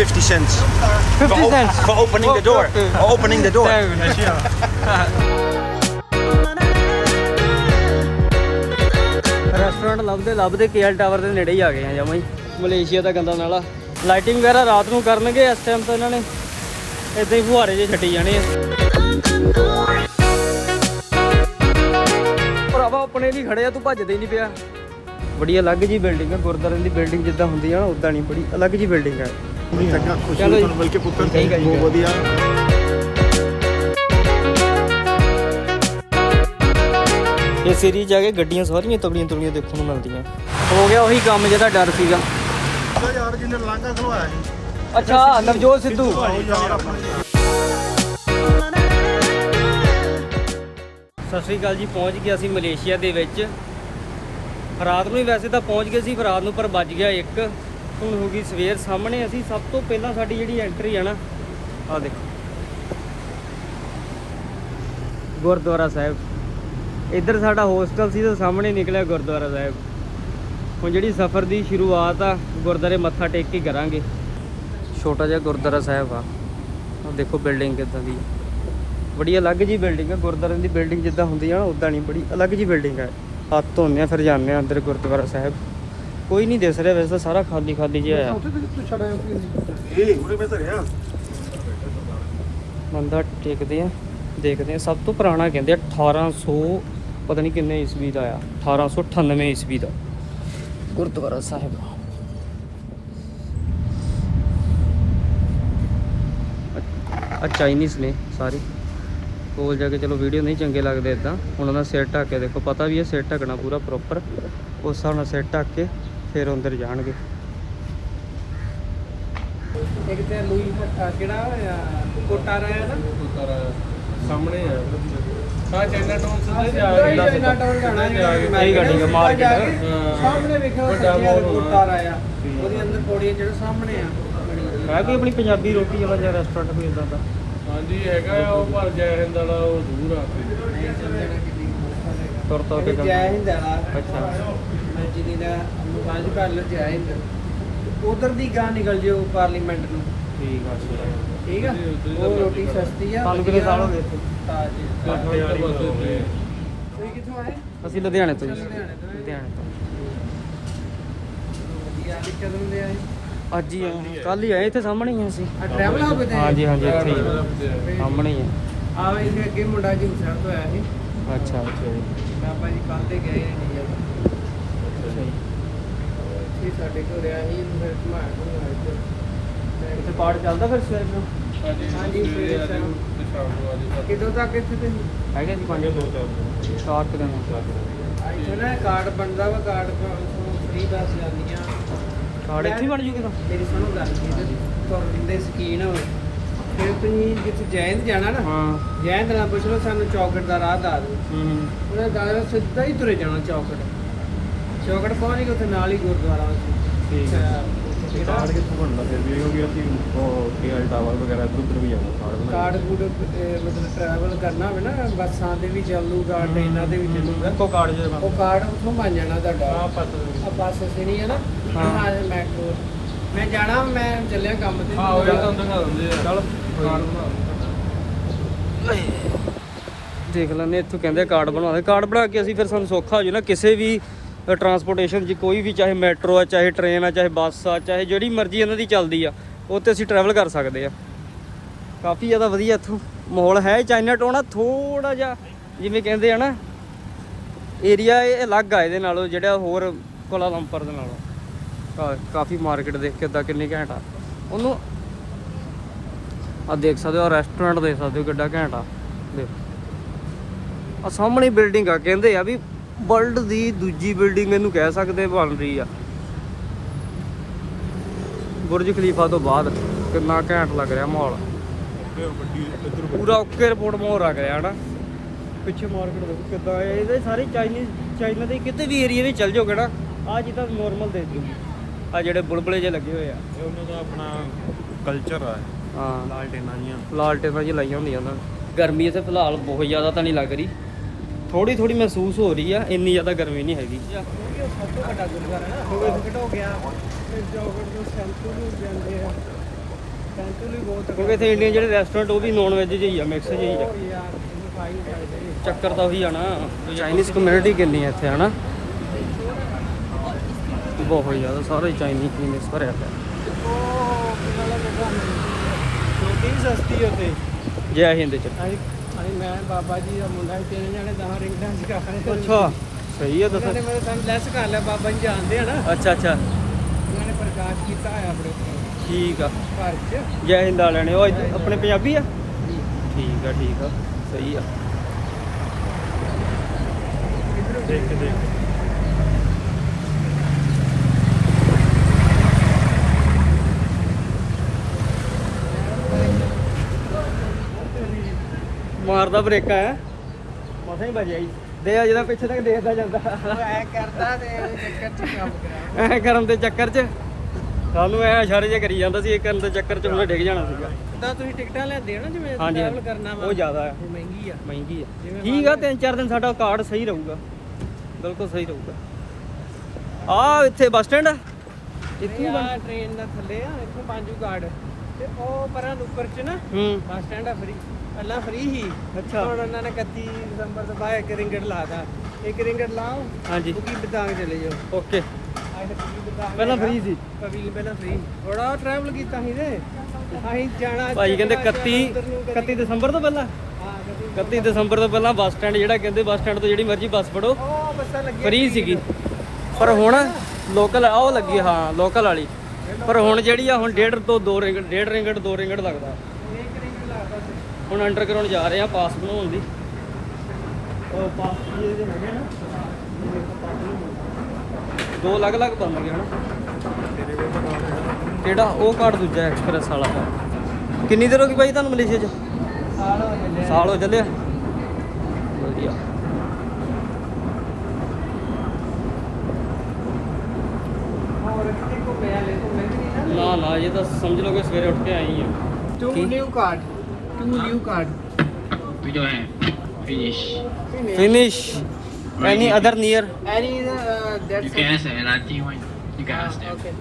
50 cents. 50 for, op- cents. for opening the door. For opening the door. Restaurant ਲੱਭਦੇ ਲੱਭਦੇ KL tower ਦੇ ਨੇੜੇ ਹੀ ਆ ਗਏ ਆ ਜਮਾਂ ਹੀ ਮਲੇਸ਼ੀਆ ਦਾ ਗੰਦਾ ਨਾਲਾ ਲਾਈਟਿੰਗ ਵਗੈਰਾ ਰਾਤ ਨੂੰ ਕਰਨਗੇ ਇਸ ਟਾਈਮ ਤਾਂ ਇਹਨਾਂ ਨੇ ਇਦਾਂ ਹੀ ਫੁਹਾਰੇ ਜੇ ਛੱਡੀ ਜਾਣੇ ਆ ਭਰਾਵਾ ਆਪਣੇ ਲਈ ਖੜੇ ਆ ਤੂੰ ਭੱਜਦੇ ਹੀ ਨਹੀਂ ਪਿਆ ਬੜੀ ਅਲੱਗ ਜੀ ਬਿਲਡਿੰਗ ਹੈ ਗੁਰਦੁਆਰੇ ਦੀ ਬਿਲਡਿੰਗ ਜਿੱਦਾਂ ਹੁੰਦੀ ਆ ਨਾ ਉਦਾਂ ਨਹੀਂ ਬੜੀ ਅਲੱਗ ਜੀ ਬਿਲਡਿੰਗ ਹੈ ਚੰਗਾ ਖੁਸ਼ੀ ਚਲੋ ਜੀ। ਤੁਹਾਨੂੰ ਮਿਲ ਕੇ ਪੁੱਤਰ ਠੀਕ ਹੈ ਜੀ। ਬਹੁਤ ਵਧੀਆ। ਇਹ ਸੀਰੀਜ਼ ਜਾ ਕੇ ਗੱਡੀਆਂ ਸਾਰੀਆਂ ਤਬਲੀਆਂ ਤਬਲੀਆਂ ਦੇਖਣ ਨੂੰ ਮਿਲਦੀਆਂ। ਹੋ ਗਿਆ ਉਹੀ ਕੰਮ ਜਿਹਦਾ ਡਰ ਸੀਗਾ। ਯਾਰ ਜਿਹਨੇ ਲਾਂਗਾ ਖਲਵਾਇਆ ਅੱਛਾ ਨਵਜੋਤ ਸਿੱਧੂ। ਸਤਿ ਸ਼੍ਰੀ ਅਕਾਲ ਜੀ ਪਹੁੰਚ ਗਿਆ ਸੀ ਮਲੇਸ਼ੀਆ ਦੇ ਵਿੱਚ। ਰਾਤ ਨੂੰ ਹੀ ਵੈਸੇ ਤਾਂ ਪਹੁੰਚ ਗਏ ਸੀ ਰਾਤ ਨੂੰ ਪਰ ਵੱਜ ਗਿਆ ਇੱਕ। ਹੁਣ ਹੋ ਗਈ ਸਵੇਰ ਸਾਹਮਣੇ, ਅਸੀਂ ਸਭ ਤੋਂ ਪਹਿਲਾਂ ਸਾਡੀ ਜਿਹੜੀ ਐਂਟਰੀ ਆ ਨਾ ਆ ਦੇਖੋ। ਗੁਰਦੁਆਰਾ ਸਾਹਿਬ। ਇੱਧਰ ਸਾਡਾ ਹੋਸਟਲ ਸੀ ਤੇ ਸਾਹਮਣੇ ਨਿਕਲਿਆ ਗੁਰਦੁਆਰਾ ਸਾਹਿਬ। ਹੁਣ ਜਿਹੜੀ ਸਫ਼ਰ ਦੀ ਸ਼ੁਰੂਆਤ ਆ, ਗੁਰਦੁਆਰੇ ਮੱਥਾ ਟੇਕ ਕੇ ਕਰਾਂਗੇ। ਛੋਟਾ ਜਿਹਾ ਗੁਰਦੁਆਰਾ ਸਾਹਿਬ ਆ। ਆ ਦੇਖੋ ਬਿਲਡਿੰਗ ਕਿੱਦਾਂ ਦੀ ਬੜੀ ਅਲੱਗ ਜੀ ਬਿਲਡਿੰਗ ਆ। ਗੁਰਦੁਆਰੇ ਦੀ ਬਿਲਡਿੰਗ ਜਿੱਦਾਂ ਹੁੰਦੀ ਆ ਨਾ ਉਦਾਂ ਨਹੀਂ, ਬੜੀ ਅਲੱਗ ਜੀ ਬਿਲਡਿੰਗ ਹੈ ਹੱਥ ਧੋਨੇ ਆ, ਫਿਰ ਜਾਂਦੇ ਆ ਅੰਦਰ ਗੁਰਦੁਆਰਾ ਸਾਹਿਬ। ਕੋਈ ਨਹੀਂ ਦਿਸ ਰਿਹਾ ਵੈਸੇ ਤਾਂ ਸਾਰਾ ਖਾਲੀ ਖਾਲੀ ਜਿਹਾ ਆ ਉੱਥੇ ਤੂੰ ਛੜਾਇਆ ਇਹ ਉਰੇ ਮੈਂ ਧਰਿਆ। ਮੰਦਾ ਟੇਕਦੇ ਆ ਦੇਖਦੇ ਆ। ਸਭ ਤੋਂ ਪੁਰਾਣਾ ਕਹਿੰਦੇ ਆ 1800 ਪਤਾ ਨਹੀਂ ਕਿੰਨੇ ਈਸਵੀ ਦਾ ਆ 1898 ਈਸਵੀ ਦਾ। ਗੁਰਦੁਆਰਾ ਸਾਹਿਬ। ਆ ਚਾਈਨੀਜ਼ ਨੇ ਸਾਰੇ। ਕੋਲ ਜਾ ਕੇ ਚਲੋ ਵੀਡੀਓ ਨਹੀਂ ਚੰਗੇ ਲੱਗਦੇ ਇਦਾਂ ਹੁਣ ਉਹਨਾਂ ਸਿਰ ਢੱਕ ਕੇ ਦੇਖੋ ਪਤਾ ਵੀ ਹੈ ਸਿਰ ਢੱਕਣਾ ਪੂਰਾ ਪ੍ਰੋਪਰ ਉਸ ਹਿਸਾਬ ਨਾਲ ਸਿਰ ਢੱਕ ਕੇ ਫਿਰ ਅੰਦਰ ਜਾਣਗੇ। ਇੱਕ ਤੇ ਲੂਈ ਹੱਥਾ ਕਿਹੜਾ ਕੋਟਾ ਰਾਇਆ ਨਾ? ਸਾਹਮਣੇ ਆ। ਹਾਂ ਚਾਈਨਾ ਟਾਊਨ ਸਿੱਧੇ ਜਾ ਸਿੱਧਾ ਕੇ ਹੀ ਚਾਈਨਾ ਟਾਊਨ ਜਾਣਾ ਜਾ ਕੇ ਸਹੀ ਗੱਡੀ ਮਾਰਕੀਟ ਹਾਂ। ਸਾਹਮਣੇ ਵੇਖਿਆ ਵੱਡਾ ਹੋਣਾ। ਕੋਟਾ ਰਾਇਆ। ਉਹਦੇ ਅੰਦਰ ਪੌੜੀਆਂ ਜਿਹੜਾ ਸਾਹਮਣੇ ਆ। ਹੈ ਕੋਈ ਆਪਣੀ ਪੰਜਾਬੀ ਰੋਟੀ ਵਾਲਾ ਜਾਂ ਰੈਸਟੋਰੈਂਟ ਕੋਈ ਇਦਾਂ ਦਾ? ਹਾਂਜੀ ਹੈਗਾ ਉਹ ਪਰ ਜੈ ਹਿੰਦ ਵਾਲਾ ਉਹ ਦੂਰ ਆ। ਤੁਰ ਤੁਰ ਕੇ ਜੈ ਹਿੰਦ ਵਾਲਾ। ਅੱਛਾ। ਮੈਂ ਜਿਹਦੀ ਦਾ ਬਾਜ ਕਰ ਲੋ ਜੈ ਹਿੰਦ ਉਧਰ ਦੀ ਗਾਂ ਨਿਕਲ ਜਿਓ ਪਾਰਲੀਮੈਂਟ ਨੂੰ। ਠੀਕ ਆ ਠੀਕ ਆ। ਉਹ ਰੋਟੀ ਸਸਤੀ ਆ ਤੁਹਾਨੂੰ ਕਿੰਨੇ ਸਾਲ ਹੋ ਗਏ ਤਾਜ਼ੀ। ਤੁਸੀਂ ਕਿੱਥੋਂ ਆਏ? ਅਸੀਂ ਲੁਧਿਆਣੇ ਤੋਂ ਜੀ। ਲੁਧਿਆਣੇ ਤੋਂ। ਲੁਧਿਆਣੇ ਤੋਂ। ਵਧੀਆ ਵੀ ਕਦੋਂ ਦੇ ਆਏ? ਅੱਜ ਹੀ ਆਏ। ਕੱਲ ਹੀ ਆਏ ਇੱਥੇ ਸਾਹਮਣੇ ਹੀ ਆ ਅਸੀਂ। ਆ ਟਰੈਵਲ ਹਬ ਤੇ ਹਾਂਜੀ ਹਾਂਜੀ ਇੱਥੇ ਹੀ ਆ। ਸਾਹਮਣੇ ਹੀ ਆ। ਆ ਇਹਦੇ ਅੱਗੇ ਮੁੰਡਾ ਜੀ ਸਾਹਿਬ ਤੋਂ ਆਇਆ ਸੀ। ਅੱਛਾ। ਅੱਛਾ ਜੀ ਬਾਬਾ ਜੀ ਕੱਲ ਤੇ ਗਏ ਨੇ ਜੀ ਅੱਛਾ ਜੀ। ਇਹ ਸਾਡੇ ਕੋਲ ਰਿਹਾ ਸੀ ਇਹਨੂੰ ਫਿਰ ਘੁਮਾਇਆ ਘੁਮਾਇਆ ਇੱਧਰ। ਇੱਥੇ ਪਾਠ ਚੱਲਦਾ ਫਿਰ ਸਵੇਰ ਨੂੰ ਹਾਂਜੀ, ਸਵੇਰੇ ਸ਼ਾਮ। ਸ਼ਾਮ ਨੂੰ ਆ ਜੀ ਕਿਦੋਂ ਤੱਕ ਇੱਥੇ ਤੇ ਹੈਗੇ ਜੀ ਪੰਜ ਦੋ ਚਾਰ ਚਾਰ ਕੁ ਦਿਨ। ਇੱਥੇ ਨਾ ਕਾਰਡ ਬਣਦਾ ਵਾ ਕਾਰਡ ਫ੍ਰੀ ਬੱਸ ਜਾਂਦੀਆਂ। ਕਾਰਡ ਇੱਥੇ ਹੀ ਬਣ ਜੂਗੀ ਤਾਂ? ਮੇਰੀ ਸੁਣੋ ਗੱਲ ਜੀ ਤੇ ਤੁਰਨ ਦੇ ਸਕੀਨ। ਹੋਵੇ ਫਿਰ ਤੁਸੀਂ ਜਿੱਥੇ ਜੈਨ ਜਾਣਾ ਨਾ ਹਾਂ। ਜੈਨ ਨਾਲ ਪੁੱਛ ਲਓ ਸਾਨੂੰ ਚੌਕਟ ਦਾ ਰਾਹ ਦੱਸ ਦਿਓ। ਹੂੰ। ਉਹਨੇ ਦਾਇਰਾ ਸਿੱਧਾ ਹੀ ਤੁਰੇ ਜਾਣਾ ਚੌਕਟ ਚੌਕਟ ਪਹੁੰਚ ਕੇ ਉੱਥੇ ਨਾਲ ਹੀ ਗੁਰਦੁਆਰਾ ਉੱਥੇ ਠੀਕ ਹੈ। ਕਾਰਡ ਕਿੱਥੋਂ ਬਣਦਾ ਫਿਰ ਵੀ? ਕਿਉਂਕਿ ਅਸੀਂ ਉਹ ਕੇਐਲ ਟਾਵਰ ਵਗੈਰਾ ਇੱਧਰ ਉੱਧਰ ਵੀ ਜਾਣਾ ਕਾਰਡ ਬਣਾ ਕਾਰਡ ਕੂਡ ਅਹ, ਮਤਲਬ ਟਰੈਵਲ ਕਰਨਾ ਹੋਵੇ ਨਾ ਬੱਸਾਂ ਦੇ ਵੀ ਚੱਲੂਗਾ ਟ੍ਰੇਨਾਂ ਦੇ ਵੀ ਚੱਲੂਗਾ। ਇੱਕੋ ਕਾਰਡ ਜੇ ਉਹ ਕਾਰਡ ਉੱਥੋਂ ਬਣ ਜਾਣਾ ਤੁਹਾਡਾ। ਪਤ ਆ ਬੱਸ ਸਣੀ ਹੈ ਨਾ ਹਾਂ। ਹਾਂ ਮੈਟਰੋ। ਮੈਂ ਜਾਣਾ ਮੈਂ ਚੱਲਿਆ ਕੰਮ ਤੇ। ਹਾਂ ਉਹ ਤਾਂ ਦਿਖਾ ਦਿੰਦੇ ਆ। ਚੱਲ ਕਾਰਡ ਬਣਾ ਦੇਖ ਲੈਂਦੇ ਇੱਥੋਂ ਕਹਿੰਦੇ ਕਾਰਡ ਬਣਾ ਦੇ। ਕਾਰਡ ਬਣਾ ਕੇ ਅਸੀਂ ਫਿਰ ਸਾਨੂੰ ਸੌਖਾ ਹੋ ਜੂ ਨਾ ਕਿਸੇ ਵੀ ਟਰਾਂਸਪੋਰਟੇਸ਼ਨ 'ਚ ਕੋਈ ਵੀ, ਚਾਹੇ ਮੈਟਰੋ ਆ, ਚਾਹੇ ਟ੍ਰੇਨ ਆ, ਚਾਹੇ ਬੱਸ ਆ, ਚਾਹੇ ਜਿਹੜੀ ਮਰਜ਼ੀ ਇਹਨਾਂ ਦੀ ਚੱਲਦੀ ਆ ਉਹ ਤੇ ਅਸੀਂ ਟਰੈਵਲ ਕਰ ਸਕਦੇ ਆ। ਕਾਫੀ ਜ਼ਿਆਦਾ ਵਧੀਆ ਇੱਥੋਂ ਮਾਹੌਲ ਹੈ ਚਾਈਨਾ ਟਾਊਨ ਆ ਥੋੜਾ ਜਿਹਾ ਜਿਵੇਂ ਕਹਿੰਦੇ ਆ ਨਾ ਏਰੀਆ ਇਹ ਅਲੱਗ ਆ ਇਹਦੇ ਨਾਲੋਂ, ਜਿਹੜਾ ਹੋਰ ਕੋਲਾ ਲੰਪਰ ਦੇ ਨਾਲੋਂ। ਕਾਫੀ ਮਾਰਕੀਟ ਦੇਖ ਕੇ ਦਾ ਕਿੰਨੀ ਘੈਂਟ ਆ। ਉਹਨੂੰ ਆ ਦੇਖ ਸਕਦੇ ਹੋ ਰੈਸਟੋਰੈਂਟ ਦੇਖ ਸਕਦੇ ਹੋ ਕਿੱਡਾ ਘੈਂਟ ਆ। ਦੇਖ। ਆ ਸਾਹਮਣੇ ਬਿਲਡਿੰਗ ਆ, ਕਹਿੰਦੇ ਆ ਵੀ ਵਰਲਡ ਦੀ ਦੂਜੀ ਬਿਲਡਿੰਗ ਇਹਨੂੰ ਕਹਿ ਸਕਦੇ ਬਣ ਰਹੀ ਆ। ਬੁਰਜ ਖਲੀਫਾ ਤੋਂ ਬਾਅਦ ਕਿੰਨਾ ਘੈਂਟ ਲੱਗ ਰਿਹਾ ਮਾਹੌਲ। ਪੂਰਾ ਓਕੇ ਰਿਪੋਰਟ ਮਾਹੌਲ ਲੱਗ ਰਿਹਾ ਹਨਾ? ਪਿੱਛੇ ਮਾਰਕੀਟ ਦੇਖੋ ਕਿੱਦਾਂ। ਇਹਦੇ ਸਾਰੇ ਚਾਈਨੀਜ਼ ਚਾਈਨਾ ਦੇ ਕਿਤੇ ਵੀ ਏਰੀਆ ਵਿੱਚ ਚੱਲ ਜਾਓਗੇ ਨਾ ਆ ਜਿੱਦਾਂ ਨਾਰਮਲ ਦੇ ਦੂਗੀ ਆ ਜਿਹੜੇ ਬੁਲਬੁਲੇ ਜੇ ਲੱਗੇ ਹੋਏ ਆ। ਇਹ ਉਹਨਾਂ ਦਾ ਆਪਣਾ ਕਲਚਰ ਆ। ਹਾਂ। ਲਾਲ ਟੇਨਾਂ ਜੀਆਂ। ਲਾਲਟੇਨਾਂ ਜੀ ਲਾਈਆਂ ਹੁੰਦੀਆਂ ਉਹਨਾਂ। ਗਰਮੀ ਇੱਥੇ ਫਿਲਹਾਲ ਬਹੁਤ ਜ਼ਿਆਦਾ ਤਾਂ ਨਹੀਂ ਲੱਗ ਰਹੀ। ਥੋੜੀ ਥੋੜੀ ਮਹਿਸੂਸ ਹੋ ਰਹੀ ਆ ਇੰਨੀ ਜ਼ਿਆਦਾ ਗਰਮੀ ਨਹੀਂ ਹੈਗੀ। ਕਿਉਂਕਿ ਉਹ ਸਭ ਤੋਂ ਵੱਡਾ ਗੁਰਦੁਆਰਾ ਹੈ ਨਾ ਹੋਵੇ ਫਿਕਟ ਹੋ ਗਿਆ? ਫਿਰ ਚੌਕਟ ਤੋਂ ਸੈਂਟਰ ਨੂੰ ਜਾਂਦੇ ਆ। ਅੰਕਲ ਵੀ ਬਹੁਤ ਕਿਉਂਕਿ ਇੱਥੇ ਇੰਡੀਅਨ ਜਿਹੜੇ ਰੈਸਟੋਰੈਂਟ ਉਹ ਵੀ ਨੌਨ ਵੈਜ ਜਿਹੀ ਆ ਮਿਕਸ ਜਿਹੀ ਆ। ਚੱਕਰ ਤਾਂ ਉਹੀ ਆ ਨਾ। ਚਾਈਨੀਜ਼ ਕਮਿਊਨਿਟੀ ਕਿੰਨੀ ਹੈ ਇੱਥੇ ਹਨਾ? ਬਹੁਤ ਜ਼ਿਆਦਾ ਸਾਰੇ ਚਾਈਨੀਜ਼ ਪੀਨੇਸ ਭਰਿਆ ਪਿਆ ਉਹ ਕਿੰਨਾ ਲੱਗਾ ਸਸਤੀ ਉੱਥੇ। ਜੈ ਹਿੰਦ ਚ। ਮੈਂ ਬਾਬਾ ਜੀ ਦਾ ਮੁੰਡਾ ਸੀ, ਤਿੰਨ ਜਣੇ ਦਹਾਂ ਰਿੰਗਾਂ ਚ ਕਰ ਰਹੇ ਅੱਛਾ ਸਹੀ ਆ ਉਹਨਾਂ ਦੱਸ ਨੇ ਮੇਰੇ ਸਾਨੂੰ ਲੈਸ ਕਰ ਲਿਆ ਬਾਬਾ ਜੀ ਜਾਣਦੇ ਆ ਨਾ। ਅੱਛਾ ਅੱਛਾ। ਉਹਨਾਂ ਨੇ ਪ੍ਰਕਾਸ਼ ਕੀਤਾ ਹੋਇਆ ਆਪਣੇ ਠੀਕ ਆ। ਘਰ 'ਚ। ਜੈ ਹਿੰਦ ਵਾਲਿਆਂ ਨੇ ਉਹ ਇੱਧ- ਆਪਣੇ ਪੰਜਾਬੀ ਆ? ਠੀਕ ਆ ਠੀਕ ਆ। ਸਹੀ ਆ। ਦੇਖ ਕੇ ਦੇਖ ਮਾਰਦਾ ਬ੍ਰੇਕਾਂ ਹੈ ਮਸਾਂ ਹੀ ਵੱਜਿਆ ਜੀ ਦੇ ਆ ਜਿਹਦਾ ਪਿੱਛੇ ਤੱਕ ਦੇਖਦਾ ਜਾਂਦਾ। ਉਹ ਐ ਕਰਦਾ ਤੇ ਚੱਕਰ 'ਚ ਕੰਮ ਕਰਾ। ਐ ਕਰਨ ਦੇ ਚੱਕਰ 'ਚ। ਸਾਨੂੰ ਐ ਇਸ਼ਾਰੇ ਜੇ ਕਰੀ ਜਾਂਦਾ ਸੀ ਇਹ ਕਰਨ ਦੇ ਚੱਕਰ 'ਚ ਉਹਨੇ ਡਿੱਗ ਜਾਣਾ ਸੀਗਾ। ਤਾਂ ਤੁਸੀਂ ਟਿਕਟਾਂ ਲੈਂਦੇ ਹੋ ਨਾ ਜਿਵੇਂ ਹਾਂਜੀ। ਕਰਨਾ ਵਾ। ਉਹ ਜ਼ਿਆਦਾ। ਉਹ ਮਹਿੰਗੀ ਆ। ਮਹਿੰਗੀ ਆ। ਠੀਕ ਆ ਤਿੰਨ ਚਾਰ ਦਿਨ ਸਾਡਾ ਕਾਰਡ ਸਹੀ ਰਹੂਗਾ। ਬਿਲਕੁਲ ਸਹੀ ਰਹੂਗਾ। ਆ ਇੱਥੇ ਬੱਸ ਸਟੈਂਡ ਆ। ਇੱਥੇ ਹੀ ਟ੍ਰੇਨ ਦਾ ਥੱਲੇ ਆ ਇੱਥੋਂ ਪੰਜੂ ਗਾਰਡ ਤੇ ਉਹ ਪਰਾਂ ਉੱਪਰ 'ਚ ਨਾ ਹੂੰ। ਬੱਸ ਸਟੈਂਡ ਆ ਫਰੀ। ਪਹਿਲਾਂ ਫਰੀ ਹੀ ਅੱਛਾ। ਹੁਣ ਉਹਨਾਂ ਨੇ 31 ਦਸੰਬਰ ਤੋਂ ਬਾਅਦ ਇੱਕ ਰਿੰਗਟ ਲਾਦਾ ਇੱਕ ਰਿੰਗਟ ਲਾਓ ਹਾਂਜੀ। ਬੁਕੀ ਬਤਾਂਗ ਚਲੇ ਜਾਓ। ਓਕੇ। ਆਹ ਪਹਿਲਾਂ free ਸੀ। ਕਬੀਲ ਪਹਿਲਾਂ ਫ੍ਰੀ। ਬੜਾ ਟਰੈਵਲ ਕੀਤਾ ਸੀ ਤੇ ਅਸੀਂ ਜਾਣਾ ਭਾਈ ਕਹਿੰਦੇ ਚੱਕਰਾਂ 31 ਜਾਣਾ ਉੱਧਰ ਨੂੰ, ਕਦੀ- 31 ਦਸੰਬਰ ਤੋਂ ਪਹਿਲਾਂ? ਹਾਂ ਕਦੀ 31 ਦਸੰਬਰ ਤੋਂ ਪਹਿਲਾਂ ਬੱਸ ਸਟੈਂਡ ਜਿਹੜਾ ਕਹਿੰਦੇ ਬੱਸ ਸਟੈਂਡ ਤੋਂ ਜਿਹੜੀ ਮਰਜ਼ੀ ਬੱਸ ਫੜੋ। ਉਹ ਬੱਸਾਂ ਲੱਗੀਆਂ ਫ੍ਰੀ ਸੀਗੀ। ਪਰ ਹੁਣ ਲੋਕਲ ਆ ਉਹ ਲੱਗੀ ਹਾਂ ਲੋਕਲ ਵਾਲੀ। ਪਰ ਹੁਣ ਜਿਹੜੀ ਆ, ਹੁਣ 1.5 ਤੋਂ 2 ਰਿੰਗਟ 1.5 ਰਿੰਗਟ 2 ਰਿੰਗਟ ਲੱਗਦਾ। ਹੁਣ ਅੰਡਰਗਰਾਉਂਡ ਜਾ ਰਹੇ ਆ, ਪਾਸ ਬਣਾਉਣ ਦੀ। ਉਹ ਪਾਸ ਜਿਹਦੇ ਹੈਗੇ ਨਾ, ਦੋ ਅਲੱਗ-ਅਲੱਗ ਬਣਨਗੇ ਹਨਾ। ਕਿਹੜਾ? ਉਹ ਕਾਰਡ ਦੂਜਾ ਐਕਸਪ੍ਰੈਸ ਵਾਲਾ ਕਿੰਨੀ ਦੇਰ ਹੋ ਗਈ ਬਾਈ ਤੁਹਾਨੂੰ ਮਲੇਸ਼ੀਆ 'ਚ? ਸਾਲ ਹੋ ਚੱਲਿਆ ਸਾਲ ਹੋ ਚੱਲਿਆ ਵਧੀਆ ਆਲੇ ਘੁੰਮੇ ਕਿ ਨਹੀਂ ਨਾ ਨਾ ਨਾ ਇਹ ਤਾਂ ਸਮਝ ਲਓ ਕਿ ਸਵੇਰੇ ਉੱਠ ਕੇ ਆਈ ਆ। Two Ki? New card two new card We don't have finish. Finish any other near any that's You can ask the LRT one. You can ask them. Okay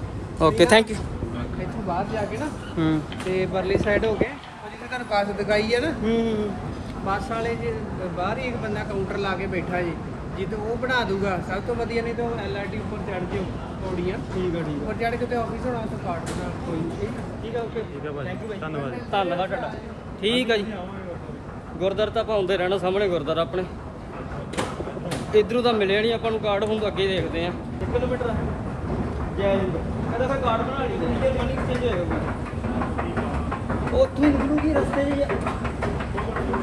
okay thank you Okay. ਇੱਥੋਂ ਬਾਹਰ ਜਾ ਕੇ ਨਾ ਹੂੰ। ਤੇ ਪਰਲੀ side ਹੋ ਗਏ। ਉਹ ਜਿੱਥੇ ਤੁਹਾਨੂੰ ਬੱਸ ਦਿਖਾਈ ਹੈ ਨਾ। ਹੂੰ ਬੱਸ ਵਾਲੇ ਜੀ ਬਾਹਰ ਹੀ ਇੱਕ ਬੰਦਾ ਕਾਊਂਟਰ ਲਾ ਕੇ ਬੈਠਾ ਜੀ। ਜਿੱਦ ਉਹ ਬਣਾ ਦੂਗਾ ਸਭ ਤੋਂ ਵਧੀਆ ਨਹੀਂ ਤਾਂ ਐਲਆਰਟੀ ਉੱਪਰ ਚੜ ਜਿਓ ਪੌੜੀਆਂ। ਠੀਕ ਆ ਠੀਕ ਉੱਪਰ ਚੜ ਕੇ ਤੇ ਆਫਿਸ ਹੋਣਾ ਉੱਥੇ ਕਾਰਡ ਬਣਾ ਕੋਈ ਨਹੀਂ। ਠੀਕ ਆ ਓਕੇ ਠੀਕ ਹੈ ਭਾਈ। ਧੰਨਵਾਦ। ਜੀ। ਧੰਨਵਾਦ ਤੁਹਾਡਾ। ਠੀਕ ਆ ਜੀ। ਗੁਰਦਾਰ ਤਾਂ ਆਪਾਂ ਆਉਂਦੇ ਰਹਿਣਾ ਸਾਹਮਣੇ ਗੁਰਦਾਰ ਆਪਣੇ। ਇਧਰੋਂ ਤਾਂ ਮਿਲਿਆ ਨਹੀਂ ਆਪਾਂ ਨੂੰ ਕਾਰਡ ਹੁਣ ਅੱਗੇ ਦੇਖਦੇ ਆ। 1 ਕਿਲੋਮੀਟਰ ਜੈ ਹਿੰਦ। ਇਹਦਾ ਫਿਰ ਕਾਰਡ ਬਣਾ ਲਈ। ਤੇ ਮਨੀ ਐਕਸਚੇਂਜ ਹੋਏਗਾ। ਉੱਥੋਂ ਨਿਕਲੂਗੀ ਰਸਤੇ 'ਚ।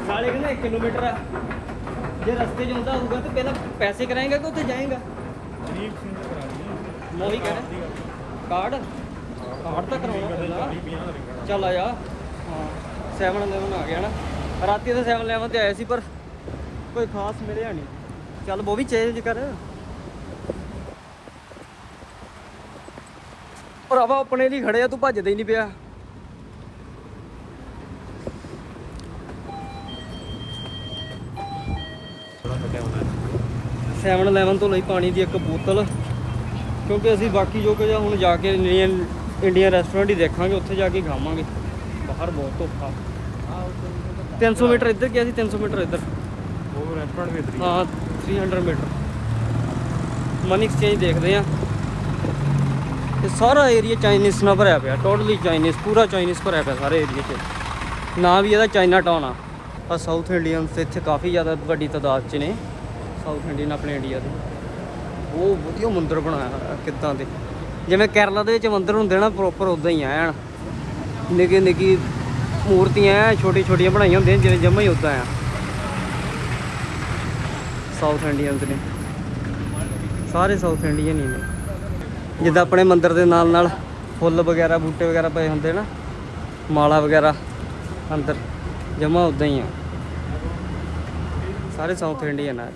ਨਾਲੇ ਕਹਿੰਦਾ 1 ਕਿਲੋਮੀਟਰ ਆ। ਜੇ ਰਸਤੇ ਆਉਂਦਾ ਹੋਊਗਾ ਤੇ ਪਹਿਲਾਂ ਪੈਸੇ ਕਰਾਏਗਾ ਕਿ ਉੱਥੇ ਜਾਏਗਾ? ਠੀਕ ਸਿੰਘ ਕਰਾ ਲਈ ਮੈਂ ਉਹੀ ਕਹਿਣਾ ਕਾਰਡ ਕਾਰਡ? ਤਾਂ ਕਰਾਉਣਾ ਪਹਿਲਾਂ 50 ਦਾ ਰਿੰਗਾ ਚੱਲ ਆ ਜਾ। ਹਾਂ 711 ਆ ਗਿਆ ਨਾ। ਰਾਤੀ ਤਾਂ 711 ਤੇ ਆਇਆ ਸੀ ਪਰ ਕੋਈ ਖਾਸ ਮਿਲਿਆ ਨਹੀਂ। ਚੱਲ ਉਹ ਵੀ ਚੇਂਜ ਕਰ। ਭਰਾਵਾ ਆਪਣੇ ਲਈ ਖੜੇ ਆ ਤੂੰ ਭੱਜਦਾ ਹੀ ਨਹੀਂ ਪਿਆ ਥੋੜਾ ਕੱਟਿਆ ਹੁੰਦਾ 711 ਤੋਂ ਲਈ ਪਾਣੀ ਦੀ ਇੱਕ ਬੋਤਲ ਕਿਉਂਕਿ ਅਸੀਂ ਬਾਕੀ ਜੋ ਕੁਝ ਹੁਣ ਜਾ ਕੇ ਇੰਡੀਅਨ ਇੰਡੀਅਨ ਰੈਸਟੋਰੈਂਟ ਹੀ ਦੇਖਾਂਗੇ ਉੱਥੇ ਜਾ ਕੇ ਖਾਵਾਂਗੇ। ਬਾਹਰ ਬਹੁਤ ਧੁੱਪ ਆ 300 ਮੀਟਰ ਇੱਧਰ ਗਿਆ ਸੀ 300 ਮੀਟਰ ਇੱਧਰ। ਉਹ ਰੈਸਟੋਰੈਂਟ ਵੀ ਇਧਰ ਹਾਂ 300 ਮੀਟਰ। ਮਨੀ ਐਕਸਚੇਂਜ ਦੇਖਦੇ ਆ ਇਹ ਸਾਰਾ ਏਰੀਆ ਚਾਈਨੀਜ਼ ਨਾਲ ਭਰਿਆ ਪਿਆ ਟੋਟਲੀ ਚਾਈਨੀਜ਼ ਪੂਰਾ ਚਾਈਨੀਜ਼ ਭਰਿਆ ਪਿਆ ਸਾਰੇ ਏਰੀਆ 'ਚ। ਨਾ ਵੀ ਇਹਦਾ ਚਾਈਨਾ ਟਾਊਨ ਆ। ਆ ਸਾਊਥ ਇੰਡੀਅਨਸ ਇੱਥੇ ਕਾਫੀ ਜ਼ਿਆਦਾ ਵੱਡੀ ਤਾਦਾਦ 'ਚ ਨੇ। ਸਾਊਥ ਇੰਡੀਅਨ ਆਪਣੇ ਇੰਡੀਆ ਦੇ ਉਹ ਵਧੀਆ ਮੰਦਿਰ ਬਣਾਇਆ ਕਿੱਦਾਂ ਦੇ। ਜਿਵੇਂ ਕੇਰਲਾ ਦੇ ਵਿੱਚ ਮੰਦਿਰ ਹੁੰਦੇ ਨਾ ਪ੍ਰੋਪਰ ਉਦਾਂ ਹੀ ਆ ਐਨ। ਨਿੱਕੀ ਨਿੱਕੀ ਮੂਰਤੀਆਂ ਛੋਟੀ ਛੋਟੀਆਂ ਬਣਾਈਆਂ ਹੁੰਦੀਆਂ, ਜਿਵੇਂ ਜਮਾ ਹੀ ਉਦਾਂ ਆ। ਸਾਊਥ ਇੰਡੀਅਨ ਨੇ। ਸਾਰੇ ਸਾਊਥ ਇੰਡੀਅਨ ਹੀ ਨੇ। ਜਿੱਦਾਂ ਆਪਣੇ ਮੰਦਿਰ ਦੇ ਨਾਲ ਨਾਲ ਫੁੱਲ ਵਗੈਰਾ, ਬੂਟੇ ਵਗੈਰਾ ਪਏ ਹੁੰਦੇ ਨਾ, ਮਾਲਾ ਵਗੈਰਾ ਅੰਦਰ, ਜਮਾ ਉਦਾਂ ਹੀ ਆ। ਸਾਰੇ ਸਾਊਥ ਇੰਡੀਅਨ ਆ।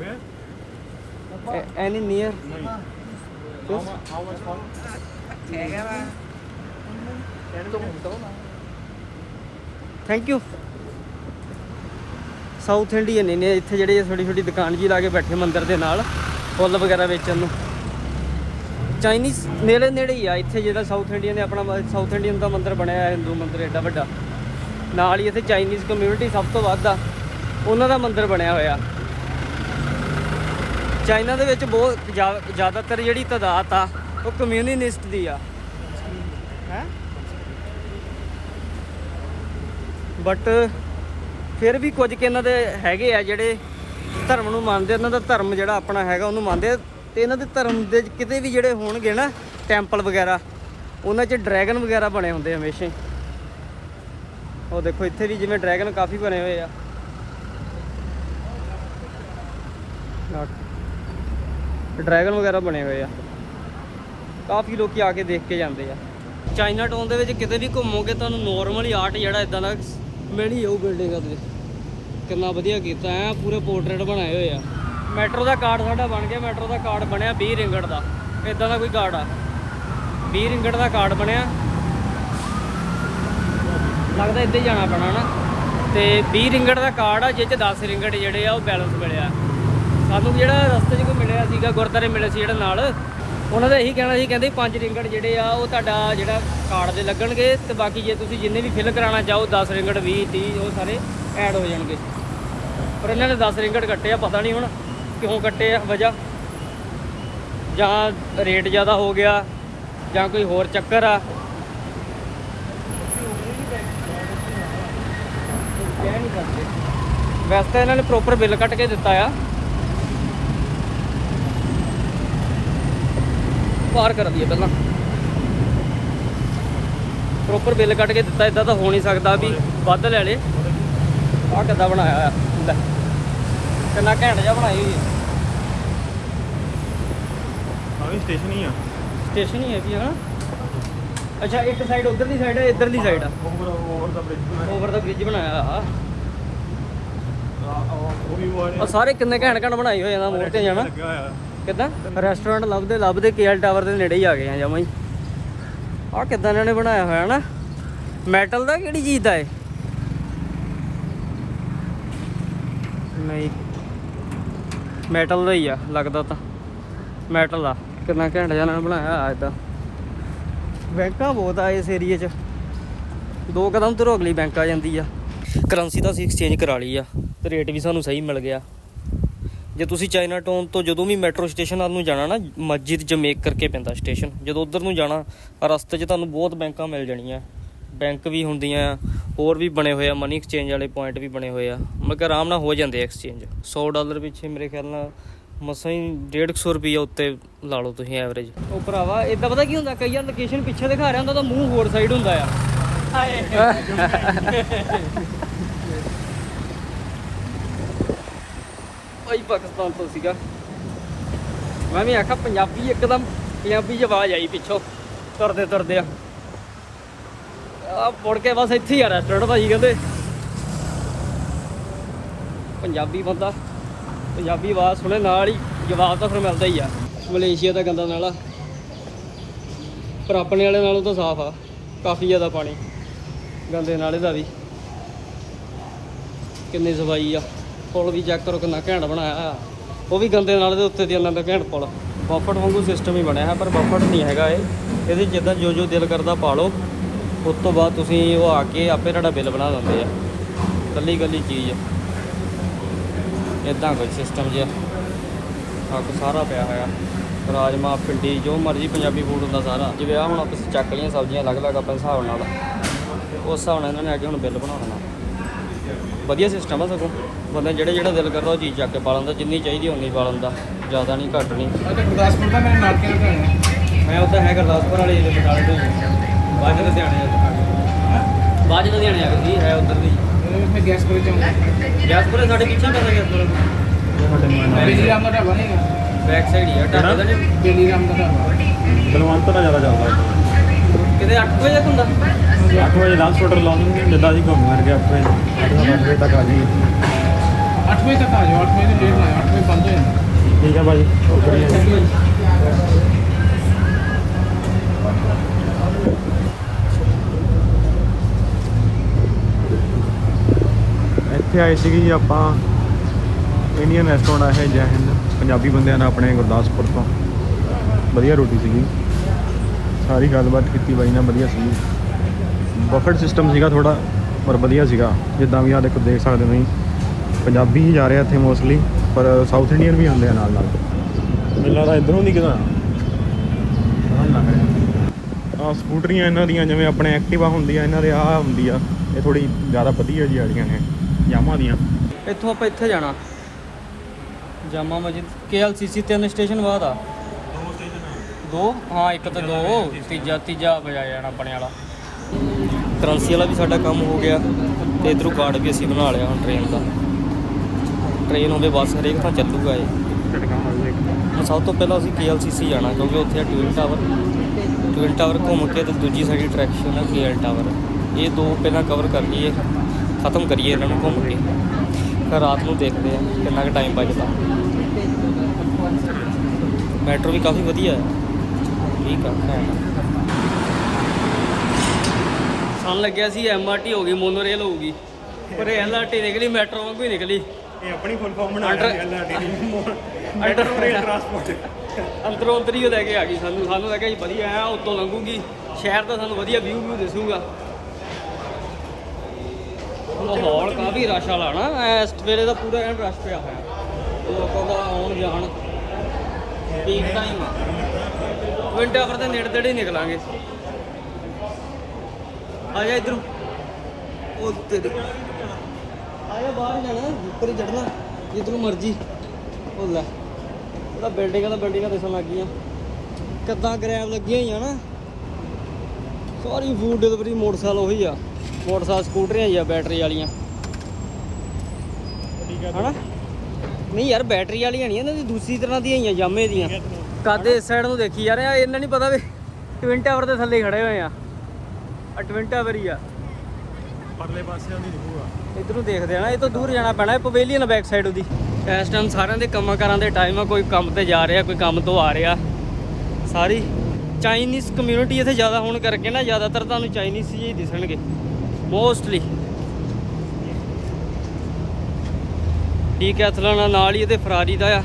ਵੇ ਐਨੀ ਨੀਅਰ ਨਹੀਂ Yes. ਹਾਊ ਮਚ ਫਾਰ ਹੈਗਾ ਵਾ ਥੈਂਕ ਯੂ ਸਾਊਥ ਇੰਡੀਅਨ ਨੇ ਇੱਥੇ ਜਿਹੜੇ ਛੋਟੀ ਛੋਟੀ ਦੁਕਾਨ ਜੀ ਲਾ ਕੇ ਬੈਠੇ ਮੰਦਿਰ ਦੇ ਨਾਲ, ਫੁੱਲ ਵਗੈਰਾ ਵੇਚਣ ਨੂੰ। ਚਾਈਨੀਜ਼ ਨੇੜੇ ਨੇੜੇ ਹੀ ਆ, ਇੱਥੇ ਜਿਹੜਾ ਸਾਊਥ ਇੰਡੀਅਨ ਨੇ ਆਪਣਾ ਸਾਊਥ ਇੰਡੀਅਨ ਦਾ ਮੰਦਿਰ ਬਣਿਆ ਹੈ ਹਿੰਦੂ ਮੰਦਿਰ ਐਡਾ ਵੱਡਾ। ਨਾਲ ਹੀ ਇੱਥੇ ਚਾਈਨੀਜ਼ ਕਮਿਊਨਿਟੀ ਸਭ ਤੋਂ ਵੱਧ ਆ। ਉਹਨਾਂ ਦਾ ਮੰਦਿਰ ਬਣਿਆ ਹੋਇਆ। ਚਾਈਨਾ ਦੇ ਵਿੱਚ ਬਹੁਤ ਜ਼ਿਆ- ਜ਼ਿਆਦਾਤਰ ਜਿਹੜੀ ਤਾਦਾਦ ਆ, ਉਹ ਕਮਿਊਨਿਸਟ ਦੀ ਆ। ਹੈ? ਬਟ ਫਿਰ ਵੀ ਕੁਝ ਕਿ ਇਹਨਾਂ ਦੇ ਹੈਗੇ ਆ ਜਿਹੜੇ ਧਰਮ ਨੂੰ ਮੰਨਦੇ ਇਹਨਾਂ ਦਾ ਧਰਮ ਜਿਹੜਾ ਆਪਣਾ ਹੈਗਾ, ਉਹਨੂੰ ਮੰਨਦੇ ਆ। ਤੇ ਇਹਨਾਂ ਦੇ ਧਰਮ ਦੇ ਕਿਤੇ ਵੀ ਜਿਹੜੇ ਹੋਣਗੇ ਨਾ ਟੈਂਪਲ ਵਗੈਰਾ, ਉਹਨਾਂ 'ਚ ਡਰੈਗਨ ਵਗੈਰਾ ਬਣੇ ਹੁੰਦੇ ਹਮੇਸ਼ਾ ਹੀ। ਉਹ ਦੇਖੋ, ਇੱਥੇ ਵੀ ਜਿਵੇਂ ਡਰੈਗਨ ਕਾਫੀ ਬਣੇ ਹੋਏ ਆ। ਡਰੈਗਨ ਵਗੈਰਾ ਬਣੇ ਹੋਏ ਆ। ਕਾਫੀ ਲੋਕੀ ਆ ਕੇ ਦੇਖ ਕੇ ਜਾਂਦੇ ਆ। ਚਾਈਨਾ ਟਾਊਨ ਦੇ ਵਿੱਚ ਕਿਤੇ ਵੀ ਘੁੰਮੋਗੇ ਤੁਹਾਨੂੰ ਨੋਰਮਲੀ ਆਰਟ ਜਿਹੜਾ ਇਦਾਂ ਦਾ ਮਿਲ ਹੀ ਜਾਊ ਬਿਲਡਿੰਗਾਂ ਦੇ ਕਿੰਨਾ ਵਧੀਆ ਕੀਤਾ ਐ, ਪੂਰੇ ਪੋਰਟਰੇਟ ਬਣਾਏ ਹੋਏ ਆ। ਮੈਟਰੋ ਦਾ ਕਾਰਡ ਸਾਡਾ ਬਣ ਗਿਆ ਮੈਟਰੋ ਦਾ ਕਾਰਡ ਬਣਿਆ 20 ਰਿੰਗਟ ਦਾ। ਇਦਾਂ ਦਾ ਕੋਈ ਕਾਰਡ ਆ। 20 ਰਿੰਗਟ ਦਾ ਕਾਰਡ ਬਣਿਆ। ਲੱਗਦਾ ਇੱਦਾਂ ਹੀ ਜਾਣਾ ਪੈਣਾ ਨਾ। ਤੇ 20 ਰਿੰਗਟ ਦਾ ਕਾਰਡ ਆ, ਜਿਹ ਚ 10 ਰਿੰਗੜ ਜਿਹੜੇ ਆ, ਉਹ ਬੈਲੈਂਸ ਮਿਲਿਆ। ਸਾਨੂੰ ਜਿਹੜਾ ਰਸਤੇ 'ਚ ਕੋਈ ਮਿਲਿਆ ਸੀਗਾ ਗੁਰਦਾਰੇ ਮਿਲੇ ਸੀ ਜਿਹੜਾ ਨਾਲ, ਉਹਨਾਂ ਦਾ ਇਹੀ ਕਹਿਣਾ ਸੀ, ਕਹਿੰਦੇ ਪੰਜ ਰਿੰਗੜ ਜਿਹੜੇ ਆ, ਉਹ ਤੁਹਾਡਾ ਜਿਹੜਾ ਕਾਰਡ ਦੇ ਲੱਗਣਗੇ ਤੇ ਬਾਕੀ ਜੇ ਤੁਸੀਂ ਜਿੰਨੇ ਵੀ ਫਿਲ ਕਰਾਉਣਾ ਚਾਹੋ 10 ਰਿੰਗੜ 20 30 ਉਹ ਸਾਰੇ ਐਡ ਹੋ ਜਾਣਗੇ। ਪਰ ਇਹਨਾਂ ਨੇ 10 ਰਿੰਗੜ ਕੱਟੇ ਆ, ਪਤਾ ਨਹੀਂ ਹੁਣ ਕਿਉਂ ਕੱਟੇ ਆ, ਵਜ੍ਹਾ? ਜਾਂ ਰੇਟ ਜ਼ਿਆਦਾ ਹੋ ਗਿਆ, ਜਾਂ ਕੋਈ ਹੋਰ ਚੱਕਰ ਆ? ਵੈਸੇ ਤਾਂ ਇਹਨਾਂ ਨੇ ਪ੍ਰੋਪਰ ਬਿੱਲ ਕੱਟ ਕੇ ਦਿੱਤਾ ਆ। ਪਾਰ ਕਰ ਦਈਏ ਪਹਿਲਾਂ। ਪ੍ਰੋਪਰ ਬਿੱਲ ਕੱਟ ਕੇ ਦਿੱਤਾ ਇਦਾਂ ਤਾਂ ਹੋ ਨਹੀਂ ਸਕਦਾ ਵੀ ਵੱਧ ਲੈ ਲੇ। ਆਹ ਕਿੱਦਾਂ ਬਣਾਇਆ ਆ ਲੈ। ਕਿੰਨਾ ਘੈਂਟ ਜਿਹਾ ਬਣਾਈ ਹੋਈ ਹੈ ਆ ਵੀ ਸਟੇਸ਼ਨ ਹੀ ਆ। ਸਟੇਸ਼ਨ ਹੀ ਹੈ ਵੀ ਹਨਾ ਅੱਛਾ ਇੱਕ ਸਾਈਡ ਉਧਰਲੀ ਸਾਈਡ ਹੈ ਇਧਰਲੀ ਸਾਈਡ ਆ? Over the bridge over the bridge ਬਣਾਇਆ ਆ। ਉਹ ਆ। ਸਾਰੇ ਕਿੰਨੇ ਘੈਂਟ ਘੈਂਟ ਬਣਾਈ ਹੋਏ ਆ ਮੋੜ ਤੇ ਜਾਣਾ। ਹੋਇਆ। ਕਿੱਦਾਂ? ਰੈਸਟੋਰੈਂਟ ਲੱਭਦੇ ਲੱਭਦੇ ਕੇਐਲ ਟਾਵਰ ਦੇ ਨੇੜੇ ਹੀ ਆ ਗਏ ਆ ਜਮਾਂ ਹੀ। ਆ ਕਿੱਦਾਂ ਇਹਨਾਂ ਨੇ ਬਣਾਇਆ ਹੋਇਆ ਨਾ? ਮੈਟਲ ਦਾ ਕਿਹੜੀ ਚੀਜ਼ ਦਾ ਏ? ਨਹੀਂ। ਮੈਟਲ ਦਾ ਹੀ ਆ, ਲੱਗਦਾ ਤਾਂ। ਮੈਟਲ ਆ। ਕਿੰਨਾ ਘੈਂਟ ਜਿਹਾ ਇਹਨਾਂ ਨੇ ਬਣਾਇਆ ਆ ਇਦਾਂ। ਬੈਂਕਾਂ ਬਹੁਤ ਆ ਇਸ ਏਰੀਏ 'ਚ। ਦੋ ਕਦਮ ਤੁਰੋ ਅਗਲੀ ਬੈਂਕ ਆ ਜਾਂਦੀ ਆ। ਕਰੰਸੀ ਤਾਂ ਅਸੀਂ ਐਕਸਚੇਂਜ ਕਰਾ ਲਈ ਆ। ਤੇ ਰੇਟ ਵੀ ਸਾਨੂੰ ਸਹੀ ਮਿਲ ਗਿਆ। ਜੇ ਤੁਸੀਂ ਚਾਈਨਾ ਟਾਊਨ ਤੋਂ ਜਦੋਂ ਵੀ ਮੈਟਰੋ ਸਟੇਸ਼ਨ ਵੱਲ ਨੂੰ ਜਾਣਾ ਨਾ ਮਸਜਿਦ ਜਮੇਕ ਕਰਕੇ ਪੈਂਦਾ ਸਟੇਸ਼ਨ। ਜਦੋਂ ਉਧਰ ਨੂੰ ਜਾਣਾ ਰਸਤੇ 'ਚ ਤੁਹਾਨੂੰ ਬਹੁਤ ਬੈਂਕਾਂ ਮਿਲ ਜਾਣੀਆਂ। ਬੈਂਕ ਵੀ ਹੁੰਦੀਆਂ ਆ ਹੋਰ ਵੀ ਬਣੇ ਹੋਏ ਆ ਮਨੀ ਐਕਸਚੇਂਜ ਵਾਲੇ ਪੁਆਇੰਟ ਵੀ ਬਣੇ ਹੋਏ ਆ। ਮਤਲਬ ਕਿ ਆਰਾਮ ਨਾਲ ਹੋ ਜਾਂਦੇ ਐਕਸਚੇਂਜ 100 ਡਾਲਰ ਪਿੱਛੇ ਮੇਰੇ ਖਿਆਲ ਨਾਲ ਮਸਾਂ ਹੀ 150 ਰੁਪਈਆ ਉੱਤੇ ਲਾ ਲਓ ਤੁਸੀਂ ਐਵਰੇਜ ਉਹ ਭਰਾਵਾ ਇਦਾਂ ਪਤਾ ਕੀ ਹੁੰਦਾ ਕਈ ਵਾਰ ਲੋਕੇਸ਼ਨ ਪਿੱਛੇ ਦਿਖਾ ਰਿਹਾ ਹੁੰਦਾ ਤਾਂ ਮੂੰਹ ਹੋਰ ਸਾਈਡ ਹੁੰਦਾ ਆ। ਭਾਈ ਪਾਕਿਸਤਾਨ ਤੋਂ ਸੀਗਾ। ਮੈਂ ਵੀ ਆਖਾ ਪੰਜਾਬੀ ਇੱਕਦਮ, ਪੰਜਾਬੀ ਚ ਆਵਾਜ਼ ਆਈ ਪਿੱਛੋਂ, ਤੁਰਦੇ ਤੁਰਦੇ ਆ। ਆ ਮੁੜ ਕੇ ਬਸ ਇੱਥੇ ਹੀ ਆ ਰੈਸਟੋਰੈਂਟ ਭਾਜੀ ਕਹਿੰਦੇ। ਪੰਜਾਬੀ ਬੰਦਾ, ਪੰਜਾਬੀ ਆਵਾਜ਼ ਸੁਣੇ, ਨਾਲ ਹੀ ਜਵਾਬ ਤਾਂ ਫਿਰ ਮਿਲਦਾ ਹੀ ਆ, ਮਲੇਸ਼ੀਆ ਦਾ ਗੰਦਾ ਨਾਲਾ। ਪਰ ਆਪਣੇ ਵਾਲੇ ਨਾਲੋਂ ਤਾਂ ਸਾਫ਼ ਆ, ਕਾਫੀ ਜ਼ਿਆਦਾ ਪਾਣੀ, ਗੰਦੇ ਨਾਲੇ ਦਾ ਵੀ। ਕਿੰਨੀ ਸਫ਼ਾਈ ਆ। ਪੁਲ ਵੀ ਚੈੱਕ ਕਰੋ ਕਿੰਨਾ ਘੈਂਟ ਬਣਾਇਆ ਆ ਉਹ ਵੀ ਗੰਦੇ ਨਾਲ ਦੇ ਉੱਤੇ ਦੀ ਉਹਨਾਂ ਦਾ ਘੈਂਟ ਪੁਲ। ਬਫਟ ਵਾਂਗੂ ਸਿਸਟਮ ਹੀ ਬਣਿਆ ਹੈ, ਪਰ ਬਫਟ ਨਹੀਂ ਹੈਗਾ ਇਹ। ਇਹਦੇ 'ਚ ਜਿੱਦਾਂ ਜੋ ਜੋ ਦਿਲ ਕਰਦਾ ਪਾ ਲਓ। ਉਸ ਤੋਂ ਬਾਅਦ ਤੁਸੀਂ ਉਹ ਆ ਕੇ ਆਪੇ ਤੁਹਾਡਾ ਬਿੱਲ ਬਣਾ ਦਿੰਦੇ ਆ। ਕੱਲੀ ਕੱਲੀ ਚੀਜ਼। ਇਦਾਂ ਕੋਈ ਸਿਸਟਮ ਜਿਹਾ। ਹੱਕ ਸਾਰਾ ਪਿਆ ਹੋਇਆ। ਰਾਜਮਾ ਪਿੰਡੀ ਜੋ ਮਰਜ਼ੀ ਪੰਜਾਬੀ ਫੂਡ ਹੁੰਦਾ ਸਾਰਾ। ਜਿਵੇਂ ਆ ਹੁਣ ਆਪਾਂ ਚੱਕ ਲਈਆਂ ਸਬਜ਼ੀਆਂ, ਅਲੱਗ-ਅਲੱਗ ਆਪਣੇ ਹਿਸਾਬ ਨਾਲ। ਉਸ ਹਿਸਾਬ ਨਾਲ ਇਹਨਾਂ ਨੇ ਆ ਕੇ ਹੁਣ ਬਿੱਲ ਬਣਾ ਦੇਣਾ। ਵਧੀਆ ਸਿਸਟਮ ਆ ਸਗੋਂ। ਬੰਦਾ ਜਿਹੜੇ ਜਿਹੜਾ ਦਿਲ ਕਰਦਾ ਉਹ ਚੀਜ਼ ਚੱਕ ਕੇ ਪਾ ਲੈਂਦਾ ਜਿੰਨੀ ਚਾਹੀਦੀ ਉਨੀ ਪਾ ਲੈਂਦਾ ਜ਼ਿਆਦਾ ਨਹੀਂ ਘੱਟ ਨਹੀਂ। ਅਤੇ ਗੁਰਦਾਸਪੁਰ ਦਾ ਮੇਰੇ ਨਾਲ ਕਿਹਨਾਂ ਦਾ ਹੈ ਮੈਂ ਉੱਧਰ ਹੈ ਗੁਰਦਾਸਪੁਰ ਵਾਲੇ ਜਿਹੜੇ ਬਟਾਲੇ ਤੋਂ। ਬਾਅਦ ਚ ਲੁਧਿਆਣੇ ਆ ਬਾਅਦ ਚ ਲੁਧਿਆਣੇ ਆ ਗਈ ਹੈ ਉੱਧਰ ਦੀ ਮੈਂ ਗੈਸ ਕੋਲ ਜਾਊਂਗਾ ਗਿਆਸਪੁਰੇ ਸਾਡੇ ਪਿੱਛੇ ਪੈਂਦਾ ਗਿਆਸਪੁਰੇ ਬੇਲੀ ਰਾਮ ਦਾ ਢਾਬਾ ਨਹੀਂਗਾ ਬੈਕ ਸਾਈਡ ਹੀ ਆ ਢਾਬੇ ਦਾ ਨਹੀਂ? ਬੇਲੀ ਰਾਮ ਦਾ ਢਾਬਾ। ਬਲਵੰਤ ਦਾ ਜ਼ਿਆਦਾ ਚੱਲਦਾ। ਕਿਤੇ 8 ਵਜੇ ਤੱਕ ਹੁੰਦਾ? 8 ਵਜੇ ਲਾਂਚ ਆਰਡਰ ਲਾਉਂਦੇ ਜਿੱਦਾਂ ਅਸੀਂ ਘੁੰਮ ਫਿਰ ਕੇ ਆਪਣੇ 8 ਵਜੇ ਤੱਕ ਆ ਜੀ 8 ਵਜੇ ਤੱਕ ਆ ਜਾਓ 8 ਵਜੇ ਤੋਂ ਲੇਟ ਨਾ ਆਇਓ 8 ਵਜੇ ਬੰਦ ਹੋ ਜਾਂਦਾ। ਠੀਕ ਹੈ ਭਾਜੀ ਸ਼ੁਕਰੀਆ ਇੱਥੇ ਆਏ ਸੀਗੇ ਜੀ ਆਪਾਂ ਇੰਡੀਅਨ ਰੈਸਟੋਰੈਂਟ ਹੈ ਜੈ ਹਿੰਦ ਪੰਜਾਬੀ ਬੰਦਿਆਂ ਦਾ ਆਪਣੇ ਗੁਰਦਾਸਪੁਰ ਤੋਂ। ਵਧੀਆ ਰੋਟੀ ਸੀਗੀ। ਸਾਰੀ ਗੱਲਬਾਤ ਕੀਤੀ ਬਾਈ ਨਾਲ ਵਧੀਆ ਸੀਗੀ। ਬਫਟ ਸਿਸਟਮ ਸੀਗਾ ਥੋੜਾ ਪਰ ਵਧੀਆ ਸੀਗਾ। ਜਿੱਦਾਂ ਵੀ ਆ ਦੇਖੋ ਦੇਖ ਸਕਦੇ ਹੋ ਤੁਸੀਂ। ਪੰਜਾਬੀ ਹੀ ਜਾ ਰਹੇ ਇੱਥੇ ਮੋਸਟਲੀ ਪਰ ਸਾਊਥ ਇੰਡੀਅਨ ਵੀ ਹੁੰਦੇ ਆ ਨਾਲ ਨਾਲ। ਮੈਨੂੰ ਲੱਗਦਾ ਇਧਰੋਂ ਦੀ ਕਿਦਾਂ? ਆ ਸਕੂਟਰੀਆਂ ਇਹਨਾਂ ਦੀਆਂ ਜਿਵੇਂ ਆਪਣੇ ਐਕਟਿਵਾ ਹੁੰਦੀ ਆ ਇਹਨਾਂ ਦੇ ਆ ਹੁੰਦੀ ਆ। ਇਹ ਥੋੜੀ ਜ਼ਿਆਦਾ ਵਧੀਆ ਜੀ ਵਾਲੀਆਂ ਨੇ ਯਾਮਾ ਦੀਆਂ। ਇੱਥੋਂ ਆਪਾਂ ਇੱਥੇ ਜਾਣਾ। ਜਾਮਾ ਮਸਜਿਦ ਕੇਐਲਸੀਸੀ ਤਿੰਨ ਸਟੇਸ਼ਨ ਬਾਅਦ ਆ। ਦੋ, ਹਾਂ, ਇੱਕ ਤੇ ਦੋ, ਤੀਜਾ ਤੀਜਾ ਵਜਾ ਜਾਣਾ ਆਪਣੇ ਵਾਲਾ। ਕਰੰਸੀ ਵਾਲਾ ਵੀ ਸਾਡਾ ਕੰਮ ਹੋ ਗਿਆ ਤੇ ਇਧਰੋਂ ਕਾਰਡ ਵੀ ਅਸੀਂ ਬਣਾ ਲਿਆ ਹੁਣ ਟ੍ਰੇਨ ਦਾ। ਟ੍ਰੇਨ ਹੋਵੇ ਬੱਸ ਹਰੇਕ ਥਾਂ ਚੱਲੂਗਾ ਇਹ। ਹੁਣ ਸਭ ਤੋਂ ਪਹਿਲਾਂ ਅਸੀਂ ਕੇਐਲਸੀਸੀ ਜਾਣਾ ਕਿਉਂਕਿ ਉੱਥੇ ਆ ਟਵਿਨ ਟਾਵਰ ਟਵਿਨ ਟਾਵਰ ਘੁੰਮ ਕੇ ਤੇ ਦੂਜੀ ਸਾਡੀ ਅਟਰੈਕਸ਼ਨ ਹੈ ਕੇਐਲ ਟਾਵਰ ਇਹ ਦੋ ਪਹਿਲਾਂ ਕਵਰ ਕਰ ਲਈਏ, ਖਤਮ ਕਰੀਏ ਇਹਨਾਂ ਨੂੰ ਘੁੰਮ ਕੇ। ਫਿਰ ਰਾਤ ਨੂੰ ਦੇਖਦੇ ਆ ਕਿੰਨਾ ਕੁ ਟਾਈਮ ਬਚਦਾ। ਮੈਟਰੋ ਵੀ ਕਾਫੀ ਵਧੀਆ ਹੈ। ਠੀਕ ਆ ਸਾਨੂੰ ਲੱਗਿਆ ਸੀ ਐਮਆਰਟੀ ਹੋ ਗਈ ਮੋਨੋਰੇਲ ਹੋਊਗੀ ਪਰ ਇਹ ਐਲਆਰਟੀ ਨਿਕਲੀ ਮੈਟਰੋ ਵਾਂਗੂ ਹੀ ਨਿਕਲੀ। ਇਹ ਆਪਣੀ ਫੁੱਲ ਫਾਰਮ ਬਣਾ ਲਈ ਮੈਟਰੋ ਰੇਲ ਟਰਾਂਸਪੋਰਟ ਅੰਦਰੋਂ ਅੰਦਰ ਹੀ ਲੈ ਕੇ ਆ ਗਈ ਸਾਨੂੰ। ਸਾਨੂੰ ਲੱਗਿਆ ਜੀ ਵਧੀਆ ਆ ਉੱਤੋਂ ਲੰਘੂਗੀ। ਸ਼ਹਿਰ ਦਾ ਸਾਨੂੰ ਵਧੀਆ ਵਿਊ ਵਿਊ ਦਿਸੂਗਾ। ਮਾਹੌਲ ਕਾਫੀ ਰਸ਼ ਵਾਲਾ ਨਾ ਇਸ ਵੇਲੇ ਦਾ ਪੂਰਾ ਐਨ ਰਸ਼ ਪਿਆ ਹੋਇਆ। ਲੋਕਾਂ ਦਾ ਆਉਣ ਜਾਣ ਪੀਕ ਟਾਈਮ ਆ। ਟਵਿਨ ਟਾਵਰ ਦੇ ਨੇੜੇ ਤੇੜੇ ਹੀ ਨਿਕਲਾਂਗੇ। ਆ ਜਾ ਇਧਰੋਂ। ਉਹ ਤੇਰੇ ਆ ਜਾ ਬਾਹਰ ਜਾਣਾ ਉੱਪਰ ਹੀ ਚੜਨਾ ਜਿੱਧਰੋਂ ਮਰਜ਼ੀ। ਉਹ ਲੈ ਉਹਦਾ ਬਿਲਡਿੰਗਾਂ ਦਾ ਬਿਲਡਿੰਗਾਂ ਦਿਸਣ ਲੱਗ ਗਈਆਂ। ਕਿੱਦਾਂ ਗ੍ਰੈਬ ਲੱਗੀਆਂ ਹੋਈਆਂ ਨਾ। ਸਾਰੀ ਫੂਡ ਡਿਲੀਵਰੀ ਮੋਟਰਸਾਈਕਲ ਉਹੀ ਆ। ਮੋਟਰਸਾਈਕਲ ਸਕੂਟਰੀਆਂ ਹੀ ਆ ਬੈਟਰੀ ਵਾਲੀਆਂ। ਹਨਾ? ਨਹੀਂ ਯਾਰ ਬੈਟਰੀ ਵਾਲੀਆਂ ਨਹੀਂ ਇਹਨਾਂ ਦੀ ਦੂਸਰੀ ਤਰ੍ਹਾਂ ਦੀਆਂ ਹੀ ਆ ਜਾਮੇ ਦੀਆਂ। ਕਾਦੇ ਇਸ ਸਾਈਡ ਨੂੰ ਦੇਖੀ ਯਾਰ ਇਹ ਇਹਨਾਂ ਨਹੀਂ ਪਤਾ ਵੀ ਟਵਿਨ ਟਾਵਰ ਦੇ ਥੱਲੇ ਖੜੇ ਹੋਏ ਆ। ਆ ਟਵਿਨ ਟਾਵਰ ਹੀ ਆ। ਪਰਲੇ ਪਾਸੇ ਨਹੀਂ ਦਿਖੂਗਾ ਇਧਰੋਂ ਦੇਖਦੇ ਆ ਨਾ ਇਹ ਤੋਂ ਦੂਰ ਜਾਣਾ ਪੈਣਾ ਇਹ ਪਵੇਲੀਅਨ ਬੈਕ ਸਾਈਡ ਉਹਦੀ। ਇਸ ਟਾਈਮ ਸਾਰਿਆਂ ਦੇ ਕੰਮਾਂ ਕਾਰਾਂ ਦੇ ਟਾਈਮ ਆ ਕੋਈ ਕੰਮ ਤੇ ਜਾ ਰਿਹਾ ਕੋਈ ਕੰਮ ਤੋਂ ਆ ਰਿਹਾ। ਸਾਰੀ ਚਾਈਨੀਜ਼ ਕਮਿਊਨਿਟੀ ਇੱਥੇ ਜ਼ਿਆਦਾ ਹੋਣ ਕਰਕੇ ਨਾ ਜ਼ਿਆਦਾਤਰ ਤੁਹਾਨੂੰ ਚਾਈਨੀਜ਼ ਹੀ ਦਿਸਣਗੇ ਮੋਸਟਲੀ ਠੀਕ ਐਥਲਨ ਨਾਲ ਹੀ ਇਹਦੇ ਫਰਾਰੀ ਦਾ ਆ।